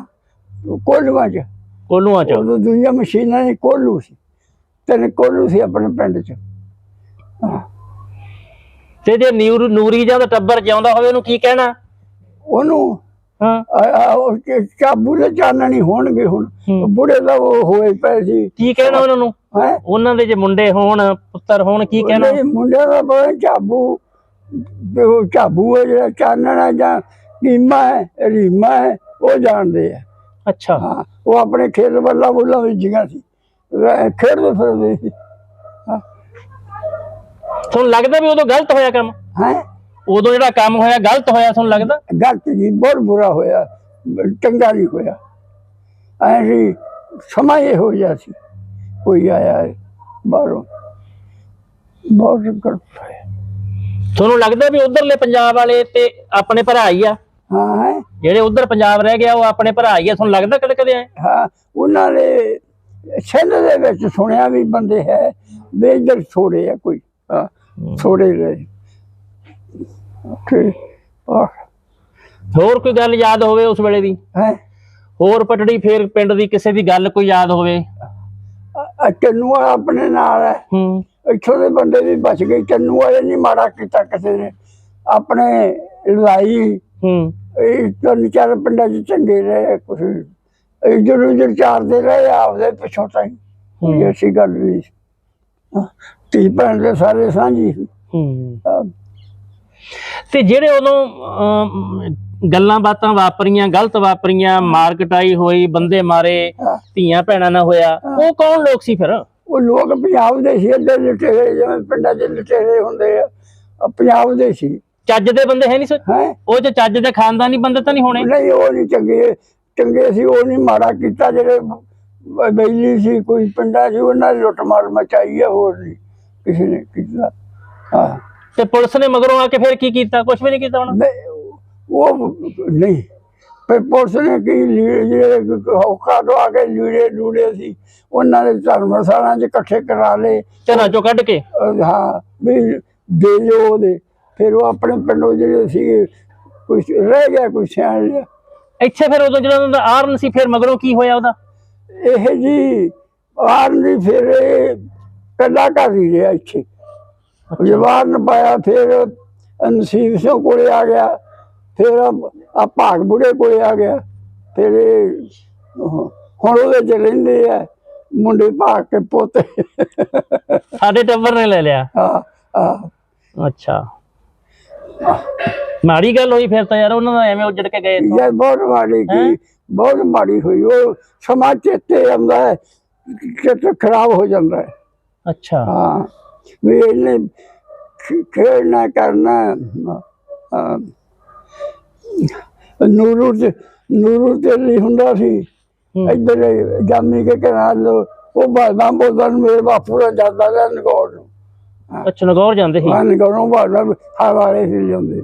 Speaker 2: ਕੋਲੂਆਂ 'ਚ।
Speaker 1: ਕੋਲੂਆਂ ਚ।
Speaker 2: ਉਦੋਂ ਦੁਨੀਆ ਮਸ਼ੀਨਾਂ ਨਹੀਂ ਕੋਲੂ ਸੀ ਤਿੰਨ ਕੋਲੂ ਸੀ ਆਪਣੇ ਪਿੰਡ 'ਚ। ਹਾਂ।
Speaker 1: ਤੇ ਜੇ ਨਿਊਰ ਨੂਰੀ ਜਾਂ ਦਾ ਟੱਬਰ ਜਿਉਂਦਾ ਹੋਵੇ ਉਹਨੂੰ ਕੀ ਕਹਿਣਾ?
Speaker 2: ਉਹਨੂੰ
Speaker 1: ਹਾਂ।
Speaker 2: ਆ- ਆ ਉਹ ਕਾਬੂ ਦੇ ਚਾਨਣੀ ਹੋਣਗੇ ਹੁਣ।
Speaker 1: ਹੂੰ।
Speaker 2: ਬੁੜੇ ਦਾ ਉਹ ਹੋਏ ਪਏ ਸੀ।
Speaker 1: ਕੀ ਕਹਿਣਾ ਉਹਨਾਂ ਨੂੰ?
Speaker 2: ਹੈ?
Speaker 1: ਉਹਨਾਂ ਦੇ ਜੇ ਮੁੰਡੇ ਹੋਣ ਪੁੱਤਰ ਹੋਣ ਕੀ ਕਹਿਣਾ?
Speaker 2: ਉਹਦੇ ਮੁੰਡਿਆਂ ਦਾ ਬੜਾ ਤੇ ਉਹ ਝਾਬੂ ਹੈ ਜਿਹੜਾ ਚਾਨਣਾ ਜਾਂ ਰੀਮਾ ਹੈ ਰੀਮਾ ਹੈ ਉਹ ਜਾਣਦੇ ਆ।
Speaker 1: ਅੱਛਾ।
Speaker 2: ਹਾਂ ਉਹ ਆਪਣੇ ਖੇਤ ਵੱਲਾ ਬੁੱਲਾ ਵਿੱਚ ਜੀਆਂ ਸੀ। ਰਹਿ- ਖੇਡਦੇ ਫਿਰਦੇ ਸੀ।
Speaker 1: ਤੁਹਾਨੂੰ ਲੱਗਦਾ ਵੀ ਉਦੋਂ ਗਲਤ ਹੋਇਆ ਕੰਮ?
Speaker 2: ਹੈ?
Speaker 1: ਉਦੋਂ ਜਿਹੜਾ ਕੰਮ ਹੋਇਆ ਗਲਤ ਹੋਇਆ ਤੁਹਾਨੂੰ ਲੱਗਦਾ?
Speaker 2: ਗਲਤ ਜੀ ਬਹੁਤ ਬੁਰਾ ਹੋਇਆ ਚੰਗਾ ਨਹੀਂ ਹੋਇਆ। ਐਂ ਸਮਾਂ ਇਹ ਹੋ ਗਿਆ ਸੀ ਕੋਈ ਆਇਆ ਬਾਹਰੋਂ। ਬਹੁਤ ਗਲਤ ਹੋਇਆ।
Speaker 1: ਤੁਹਾਨੂੰ ਲੱਗਦਾ ਵੀ ਉਧਰਲੇ ਪੰਜਾਬ ਵਾਲੇ ਤੇ ਆਪਣੇ ਭਰਾ ਹੀ ਆ?
Speaker 2: ਹਾਂ
Speaker 1: ਜਿਹੜੇ ਉਧਰ ਪੰਜਾਬ ਰਹਿ ਗਿਆ ਉਹ ਆਪਣੇ ਭਰਾ ਹੀ ਆ? ਤੁਹਾਨੂੰ ਲੱਗਦਾ ਕਦੇ ਕਦੇ
Speaker 2: ਹਾਂ ਉਹਨਾਂ ਨੇ ਸਿੰਧ ਦੇ ਵਿੱਚ ਸੁਣਿਆ ਵੀ ਬੰਦੇ ਹੈ ਇੱਧਰ ਥੋੜੇ ਆ ਕੋਈ। ਹਾਂ ਥੋੜੇ ਰਹੇ ਤੇ
Speaker 1: ਹੋਰ ਕੋਈ ਗੱਲ ਯਾਦ ਹੋਵੇ ਉਸ ਵੇਲੇ ਦੀ?
Speaker 2: ਹੈ?
Speaker 1: ਹੋਰ ਪਟੜੀ ਫੇਰ ਪਿੰਡ ਦੀ ਕਿਸੇ ਦੀ ਗੱਲ ਕੋਈ ਯਾਦ ਹੋਵੇ?
Speaker 2: ਚੰਨੂ ਵਾਲਾ ਆਪਣੇ ਨਾਲ ਹੈ।
Speaker 1: ਹੂੰ।
Speaker 2: ਇੱਥੋਂ ਦੇ ਬੰਦੇ ਵੀ ਬਚ ਗਏ। ਚੰਨੂ ਵਾਲੇ ਨਹੀਂ ਮਾੜਾ ਕੀਤਾ ਕਿਸੇ ਨੇ। ਆਪਣੇ ਲੜਾਈ
Speaker 1: ਹੂੰ।
Speaker 2: ਇਹ ਤਿੰਨ ਚਾਰ ਪਿੰਡਾਂ 'ਚ ਚੰਗੇ ਰਹੇ ਕੁਛ। ਇੱਧਰ ਉੱਧਰ ਚਾਰਦੇ ਰਹੇ ਆਪਦੇ ਪਿਛੋਂ ਤਾਈ। ਕੋਈ
Speaker 1: ਹੂੰ।
Speaker 2: ਐਸੀ ਗੱਲ। ਹਾਂ, ਧੀ ਭੈਣ ਦੇ ਸਾਰੇ ਸਾਂਝੀ। ਸੀ
Speaker 1: ਹੂੰ।
Speaker 2: ਹਾਂ,
Speaker 1: ਤੇ ਜਿਹੜੇ ਉਦੋਂ ਗੱਲਾਂ ਬਾਤਾਂ ਵਾਪਰੀਆਂ ਗਲਤ ਵਾਪਰੀਆਂ ਮਾਰ ਕਟਾਈ ਹੋਈ ਬੰਦੇ ਮਾਰੇ
Speaker 2: ਹਾਂ।
Speaker 1: ਧੀਆਂ ਭੈਣਾਂ ਨਾਲ ਹੋਇਆ ਉਹ ਕੌਣ ਲੋਕ ਸੀ ਫਿਰ?
Speaker 2: ਉਹ ਲੋਕ ਪੰਜਾਬ ਦੇ ਸੀ ਇੱਧਰ ਲੁਟੇਰੇ ਜਿਵੇਂ ਪਿੰਡਾਂ 'ਚ ਲੁਟੇਰੇ ਹੁੰਦੇ ਆ ਪੰਜਾਬ ਦੇ ਸੀ।
Speaker 1: ਚੱਜ ਦੇ ਬੰਦੇ ਹੈ ਨਹੀਂ ਸੀ
Speaker 2: ਹੈ?
Speaker 1: ਉਹ ਜੇ ਚੱਜ ਦੇ ਖਾਨਦਾਨੀ ਬੰਦੇ ਤਾਂ ਨਹੀਂ ਹੋਣੇ।
Speaker 2: ਨਹੀਂ ਉਹ ਨਹੀਂ ਚੰਗੇ ਚੰਗੇ ਸੀ ਉਹ ਨਹੀਂ ਮਾੜਾ ਕੀਤਾ ਜਿਹੜੇ ਬੈਲੀ ਸੀ ਕੋਈ ਪਿੰਡਾਂ 'ਚ ਉਹਨਾਂ ਨੇ ਲੁੱਟ ਮਾਰ ਮਚਾਈ ਆ ਹੋਰ ਨਹੀਂ। ਕਿਸੇ ਨੇ ਕੀਤਾ। ਹਾਂ
Speaker 1: ਤੇ ਪੁਲਿਸ ਨੇ ਮਗਰੋਂ ਆ ਕੇ ਫਿਰ ਕੀ ਕੀਤਾ? ਕੁਝ ਵੀ ਨਹੀਂ ਕੀਤਾ
Speaker 2: ਨਹੀਂ ਉਹ ਨਹੀਂ। ਪਰ ਪੁਲਿਸ ਨੇ ਕੀ ਲੀੜੇ ਜਿਹੜੇ ਹੌਕਾ ਤੋਂ ਆ ਕੇ ਲੀੜੇ ਲੂੜੇ ਸੀ ਉਹਨਾਂ ਦੇ ਧਰਮਸ਼ਾਲਾ 'ਚ ਇਕੱਠੇ ਕਰਾ ਲਏ।
Speaker 1: ਘਰਾਂ ਚੋਂ ਕੱਢ ਕੇ?
Speaker 2: ਅਹ ਹਾਂ ਵੀ ਦੇ ਜੋ ਉਹਦੇ। ਫਿਰ ਉਹ ਆਪਣੇ ਪਿੰਡੋਂ ਜਿਹੜੇ ਸੀ ਕੁਝ ਰਹਿ ਗਿਆ ਕੁਝ ਸਿਆਣ ਲਿਆ।
Speaker 1: ਇੱਥੇ ਫਿਰ ਉਦੋਂ ਜਿਹੜਾ ਉਹਦਾ ਆਰਨ ਸੀ ਫਿਰ ਮਗਰੋਂ ਕੀ ਹੋਇਆ ਉਹਦਾ?
Speaker 2: ਇਹ ਜੀ ਆਰ ਨਹੀਂ ਫਿਰ ਇਹ ਕੱਲਾ ਕਰ ਹੀ ਰਿਹਾ ਇੱਥੇ। ਜਵਾਨ ਪਾਇਆ ਫਿਰ ਨਸੀਬ ਸਿੰਘ ਕੋਲੇ ਆ ਗਿਆ ਫਿਰ ਆ ਭਾਗ ਬੁੜੇ ਕੋਲੇ ਆ ਗਿਆ ਫਿਰ ਹੁਣ ਉਹਦੇ ਚ ਰਹਿੰਦੇ ਆ ਮੁੰਡੇ ਭਾਗ ਕੇ ਪੋਤੇ।
Speaker 1: ਸਾਡੇ ਟੱਬਰ ਨੇ ਲੈ ਲਿਆ।
Speaker 2: ਆ ਆ
Speaker 1: ਅੱਛਾ। ਮਾੜੀ ਗੱਲ ਹੋਈ ਫਿਰ ਤਾਂ ਯਾਰ ਉਹਨਾਂ ਦਾ ਐਵੇਂ ਉੱਜੜ ਕੇ ਗਏ
Speaker 2: ਇਹ ਬਹੁਤ ਮਾੜੀ
Speaker 1: ਹੈਂ?
Speaker 2: ਕੀ ਬਹੁਤ ਮਾੜੀ ਹੋਈ। ਉਹ ਸਮਾਜ ਚੇਤੇ ਆਉਂਦਾ ਹੈ ਚੇਤੇ ਖਰਾਬ ਹੋ ਜਾਂਦਾ ਹੈ।
Speaker 1: ਅੱਛਾ।
Speaker 2: ਹਾਂ। ਵੀ ਇਹਨੇ ਖੇਡਣਾ ਕਰਨਾ। ਨੂਰੂ ਤੇ ਨੂਰੂ ਤੇ ਲਈ ਹੁੰਦਾ ਸੀ। ਇੱਧਰ ਜਾਮੀ ਕੇ ਕਨਾਲ ਉਹ ਬਾਦਾਂ ਬੋਦਨ ਮੇਰੇ ਬਾਪੂ ਦਾ ਜਾਂਦਾ ਰਿਹਾ ਨਗੌਰ ਨੂੰ।
Speaker 1: ਅੱਛਾ ਨਗੌਰ ਜਾਂਦੇ ਸੀ?
Speaker 2: ਹਾਂ ਨਗੌਰੋਂ ਬਾਦਾਂ ਹਵਾਲੇ ਸੀ ਜਾਂਦੇ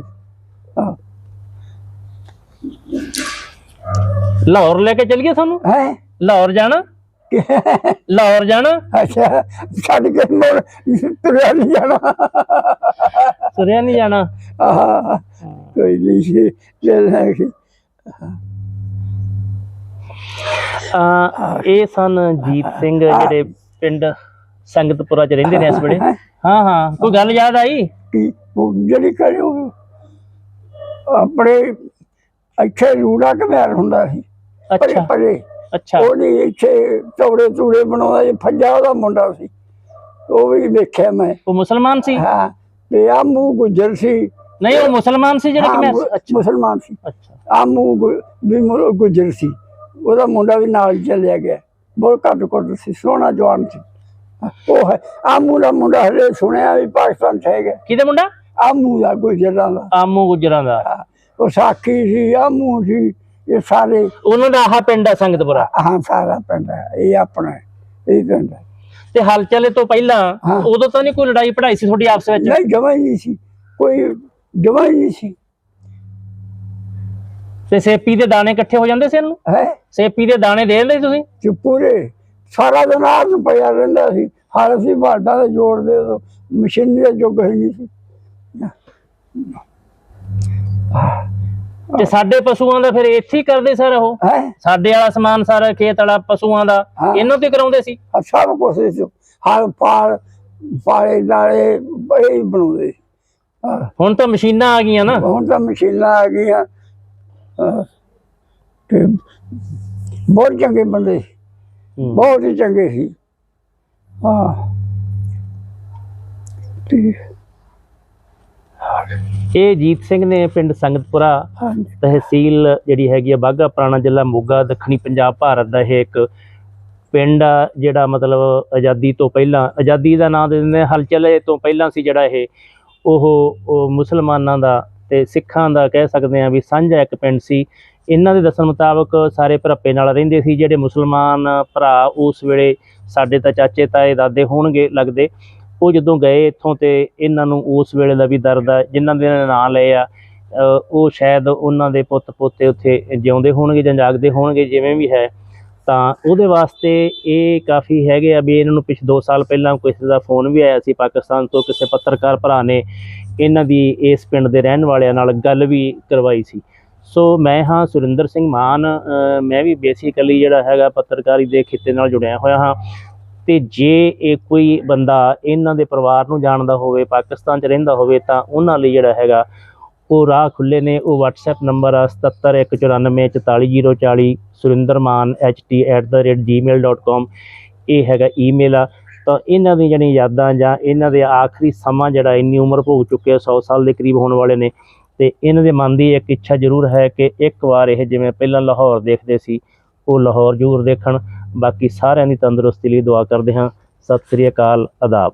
Speaker 1: ਲਾਹੌਰ ਲੈ ਕੇ ਚੱਲ ਗਏ ਤੁਹਾਨੂੰ
Speaker 2: ਹੈ?
Speaker 1: ਲਾਹੌਰ ਜਾਣਾ? ਲਾਹੌਰ ਜਾਣਾ?
Speaker 2: ਅੱਛਾ ਛੱਡ ਕੇ ਮੋੜ ਤੁਰਿਆ ਨਹੀਂ ਜਾਣਾ।
Speaker 1: ਤੁਰਿਆ ਨਹੀਂ ਜਾਣਾ?
Speaker 2: ਆਹ ਕੋਈ ਨਹੀਂ ਲੈ ਲਾਂਗੇ
Speaker 1: ਆ ਇਹ ਸਨ ਜੀਤ ਸਿੰਘ ਜਿਹੜੇ ਪਿੰਡ ਸੰਗਤਪੁਰਾ ਚ ਰਹਿੰਦੇ ਨੇ ਇਸ ਵੇਲੇ। ਹਾਂ? ਹਾਂ ਕੋਈ ਗੱਲ ਯਾਦ ਆਈ?
Speaker 2: ਜਿਹੜੀ ਕਰੇ ਆਪਣੇ ਇੱਥੇ ਰੂੜਾ ਘਮਿਆਰ ਹੁੰਦਾ ਸੀ।
Speaker 1: ਅੱਛਾ।
Speaker 2: ਪਰੇ
Speaker 1: ਅੱਛਾ।
Speaker 2: ਉਹਦੀ ਇੱਥੇ ਚੌੜੇ ਚੂੜੇ ਬਣਾਉਂਦਾ ਜੀ ਫੱਜਾ ਉਹਦਾ ਮੁੰਡਾ ਸੀ। ਉਹ ਵੀ ਵੇਖਿਆ ਮੈਂ।
Speaker 1: ਉਹ ਮੁਸਲਮਾਨ ਸੀ?
Speaker 2: ਹਾਂ ਤੇ ਆਮੂ ਗੁਜਰ ਸੀ।
Speaker 1: ਨਹੀਂ ਉਹ ਮੁਸਲਮਾਨ ਸੀ ਜਿਹੜੇ ਕਿ ਮੈਂ ਅੱਛਾ।
Speaker 2: ਮੁਸਲਮਾਨ ਸੀ।
Speaker 1: ਅੱਛਾ।
Speaker 2: ਆਮੂ ਗੁ- ਵੀ ਗੁਜਰ ਸੀ। ਉਹਦਾ ਮੁੰਡਾ ਵੀ ਨਾਲ ਚਲਿਆ ਗਿਆ। ਬਹੁਤ ਘੱਟ ਘੱਟ ਸੀ ਸੋਹਣਾ ਜਵਾਨ ਸੀ। ਉਹ ਹੈ ਆਮੂ ਦਾ ਮੁੰਡਾ ਹਲੇ ਸੁਣਿਆ ਵੀ ਪਾਕਿਸਤਾਨ ਚ ਹੈਗਾ।
Speaker 1: ਕਿਹਦੇ ਮੁੰਡਾ?
Speaker 2: ਆਮੂ ਦਾ ਗੁਜਰਾਂ ਦਾ।
Speaker 1: ਆਮੂ ਗੁਜਰਾਂ ਦਾ।
Speaker 2: ਉਹ ਸਾਖੀ ਸੀ ਆਮੂ ਸੀ। ਇਹ ਸਾਰੇ
Speaker 1: ਉਹਨਾਂ ਦਾ ਆਹ ਪਿੰਡ ਆ ਸੰਗਤਪੁਰਾ।
Speaker 2: ਹਾਂ ਸਾਰਾ ਪਿੰਡ ਹੈ ਇਹ ਆਪਣਾ ਹੈ, ਇਹ ਪਿੰਡ ਹੈ।
Speaker 1: ਤੇ ਹਲਚਲੇ ਤੋਂ ਪਹਿਲਾਂ
Speaker 2: ਹਾਂ।
Speaker 1: ਉਦੋਂ ਤਾਂ ਨਹੀਂ ਕੋਈ ਲੜਾਈ ਪੜਾਈ ਸੀ ਤੁਹਾਡੀ ਆਪਸ ਵਿੱਚ?
Speaker 2: ਨਹੀਂ ਜਮਾ ਹੀ ਨਹੀਂ ਸੀ ਕੋਈ ਜਮਾ ਹੀ ਨਹੀਂ ਸੀ।
Speaker 1: ਤੇ ਸੇਪੀ ਦੇ ਦਾਣੇ ਇਕੱਠੇ ਹੋ ਜਾਂਦੇ ਸੀ ਇਹਨੂੰ?
Speaker 2: ਹੈ?
Speaker 1: ਸੇਪੀ ਦੇ ਦਾਣੇ ਦੇ ਦਿੰਦੇ ਸੀ ਤੁਸੀਂ?
Speaker 2: ਕਿ ਪੂਰੇ ਸਾਰਾ ਦਿਨ ਆਪ ਨੂੰ ਪਿਆ ਰਹਿੰਦਾ ਸੀ ਹਾਲ ਸੀ ਬਾਟਾ ਦੇ ਜੋੜਦੇ ਉਦੋਂ ਮਸ਼ੀਨੀ ਦਾ ਯੁੱਗ ਹੀ ਨਹੀਂ ਸੀ।
Speaker 1: ਤੇ ਸਾਡੇ ਪਸ਼ੂਆਂ ਦਾ ਫਿਰ ਇੱਥੇ ਹੀ ਕਰਦੇ ਸਰ ਉਹ।
Speaker 2: ਹੈ?
Speaker 1: ਸਾਡੇ ਵਾਲਾ ਸਮਾਨ ਸਾਰਾ ਖੇਤ ਵਾਲਾ ਪਸ਼ੂਆਂ ਦਾ।
Speaker 2: ਹਾਂ।
Speaker 1: ਇਹਨਾਂ ਤੇ ਕਰਾਉਂਦੇ ਸੀ?
Speaker 2: ਸਭ ਕੁਛ ਸੀ ਹਾਲ ਪਾਲ ਪਾਲੇ ਨਾਲੇ ਹੀ ਬਣਾਉਂਦੇ ਸੀ। ਹਾਂ,
Speaker 1: ਹੁਣ ਤਾਂ ਮਸ਼ੀਨਾਂ ਆ ਗਈਆਂ ਨਾ।
Speaker 2: ਹੁਣ ਤਾਂ ਮਸ਼ੀਨਾਂ ਆ ਗਈਆਂ। ਹਾਂ, ਤੇ ਬਹੁਤ ਚੰਗੇ ਬੰਦੇ ਸੀ।
Speaker 1: ਹੂੰ।
Speaker 2: ਬਹੁਤ ਹੀ ਚੰਗੇ ਸੀ। ਹਾਂ। ਤੇ
Speaker 1: ਇਹ ਜੀਤ ਸਿੰਘ ਨੇ ਪਿੰਡ ਸੰਗਤਪੁਰਾ ਤਹਿਸੀਲ ਜਿਹੜੀ ਹੈਗੀ ਆ ਬਾਘਾ ਪੁਰਾਣਾ ਜ਼ਿਲ੍ਹਾ ਮੋਗਾ ਦੱਖਣੀ ਪੰਜਾਬ ਭਾਰਤ ਦਾ ਇਹ ਇੱਕ ਪਿੰਡ ਆ ਜਿਹੜਾ ਮਤਲਬ ਆਜ਼ਾਦੀ ਤੋਂ ਪਹਿਲਾਂ ਆਜ਼ਾਦੀ ਦਾ ਨਾਮ ਦੇ ਦਿੰਦੇ ਹਲਚਲ ਤੋਂ ਪਹਿਲਾਂ ਸੀ ਜਿਹੜਾ ਇਹ। ਉਹ ਉਹ ਮੁਸਲਮਾਨਾਂ ਦਾ ਤੇ ਸਿੱਖਾਂ ਦਾ ਕਹਿ ਸਕਦੇ ਆ ਵੀ ਸਾਂਝਾ ਇੱਕ ਪਿੰਡ ਸੀ। ਇਹਨਾਂ ਦੇ ਦੱਸਣ ਮੁਤਾਬਕ ਸਾਰੇ ਭਰੱਪੇ ਨਾਲ ਰਹਿੰਦੇ ਸੀ ਜਿਹੜੇ ਮੁਸਲਮਾਨ ਭਰਾ ਉਸ ਵੇਲੇ ਸਾਡੇ ਤਾਂ ਚਾਚੇ ਤਾਏ ਦਾਦੇ ਹੋਣਗੇ ਲੱਗਦੇ। ਉਹ ਜਦੋਂ ਗਏ ਇੱਥੋਂ ਤੇ ਇਹਨਾਂ ਨੂੰ ਉਸ ਵੇਲੇ ਦਾ ਵੀ ਦਰਦ ਆ, ਜਿਨ੍ਹਾਂ ਦੇ ਨਾਂ ਲਏ ਆ ਉਹ ਸ਼ਾਇਦ ਉਹਨਾਂ ਦੇ ਪੁੱਤ ਪੋਤੇ ਉੱਥੇ ਜਿਉਂਦੇ ਹੋਣਗੇ ਜਾਂ ਜਾਗਦੇ ਹੋਣਗੇ, ਜਿਵੇਂ ਵੀ ਹੈ, ਤਾਂ ਉਹਦੇ ਵਾਸਤੇ ਇਹ ਕਾਫੀ ਹੈਗੇ ਆ ਵੀ ਇਹਨਾਂ ਨੂੰ ਪਿਛ 2 ਸਾਲ ਪਹਿਲਾਂ ਕਿਸੇ ਦਾ ਫੋਨ ਵੀ ਆਇਆ ਸੀ ਪਾਕਿਸਤਾਨ ਤੋਂ, ਕਿਸੇ ਪੱਤਰਕਾਰ ਭਰਾ ਨੇ ਇਹਨਾਂ ਦੀ ਇਸ ਪਿੰਡ ਦੇ ਰਹਿਣ ਵਾਲਿਆਂ ਨਾਲ ਗੱਲ ਵੀ ਕਰਵਾਈ ਸੀ। ਸੋ ਮੈਂ ਹਾਂ ਸੁਰਿੰਦਰ ਸਿੰਘ ਮਾਨ ਮੈਂ ਵੀ ਬੇਸਿਕਲੀ ਜਿਹੜਾ ਹੈਗਾ ਪੱਤਰਕਾਰੀ ਦੇ ਖਿੱਤੇ ਨਾਲ ਜੁੜਿਆ ਹੋਇਆ ਹਾਂ। ਤੇ ਜੇ ਇਹ ਕੋਈ ਬੰਦਾ ਇਹਨਾਂ ਦੇ ਪਰਿਵਾਰ ਨੂੰ ਜਾਣਦਾ ਹੋਵੇ, ਪਾਕਿਸਤਾਨ 'ਚ ਰਹਿੰਦਾ ਹੋਵੇ, ਤਾਂ ਉਹਨਾਂ ਲਈ ਜਿਹੜਾ ਹੈਗਾ, ਉਹ ਰਾਹ ਖੁੱਲੇ ਨੇ। ਉਹ WhatsApp ਨੰਬਰ ਆ 7719444040 surindarman@gmail.com ਇਹ ਹੈਗਾ ਈਮੇਲ ਆ। ਤਾਂ ਇਹਨਾਂ ਦੀ ਜਿਹੜੀਆਂ ਯਾਦਾਂ ਜਾਂ ਇਹਨਾਂ ਦੇ ਆਖਰੀ ਸਮਾਂ ਜਿਹੜਾ ਇੰਨੀ ਉਮਰ ਭੋਗ ਚੁੱਕੇ ਆ 100 ਸਾਲ ਦੇ ਕਰੀਬ ਹੋਣ ਵਾਲੇ ਨੇ, ਤੇ ਇਹਨਾਂ ਦੇ ਮਨ ਦੀ ਇੱਕ ਇੱਛਾ ਜ਼ਰੂਰ ਹੈ ਕਿ ਇੱਕ ਵਾਰ ਇਹ ਜਿਵੇਂ ਪਹਿਲਾਂ ਲਾਹੌਰ ਦੇਖਦੇ ਸੀ, ਉਹ ਲਾਹੌਰ ਜ਼ਰੂਰ ਦੇਖਣ। ਬਾਕੀ ਸਾਰਿਆਂ ਦੀ ਤੰਦਰੁਸਤੀ ਲਈ ਦੁਆ ਕਰਦੇ ਹਾਂ। ਸਤਿ ਸ੍ਰੀ ਅਕਾਲ ਆਦਾਬ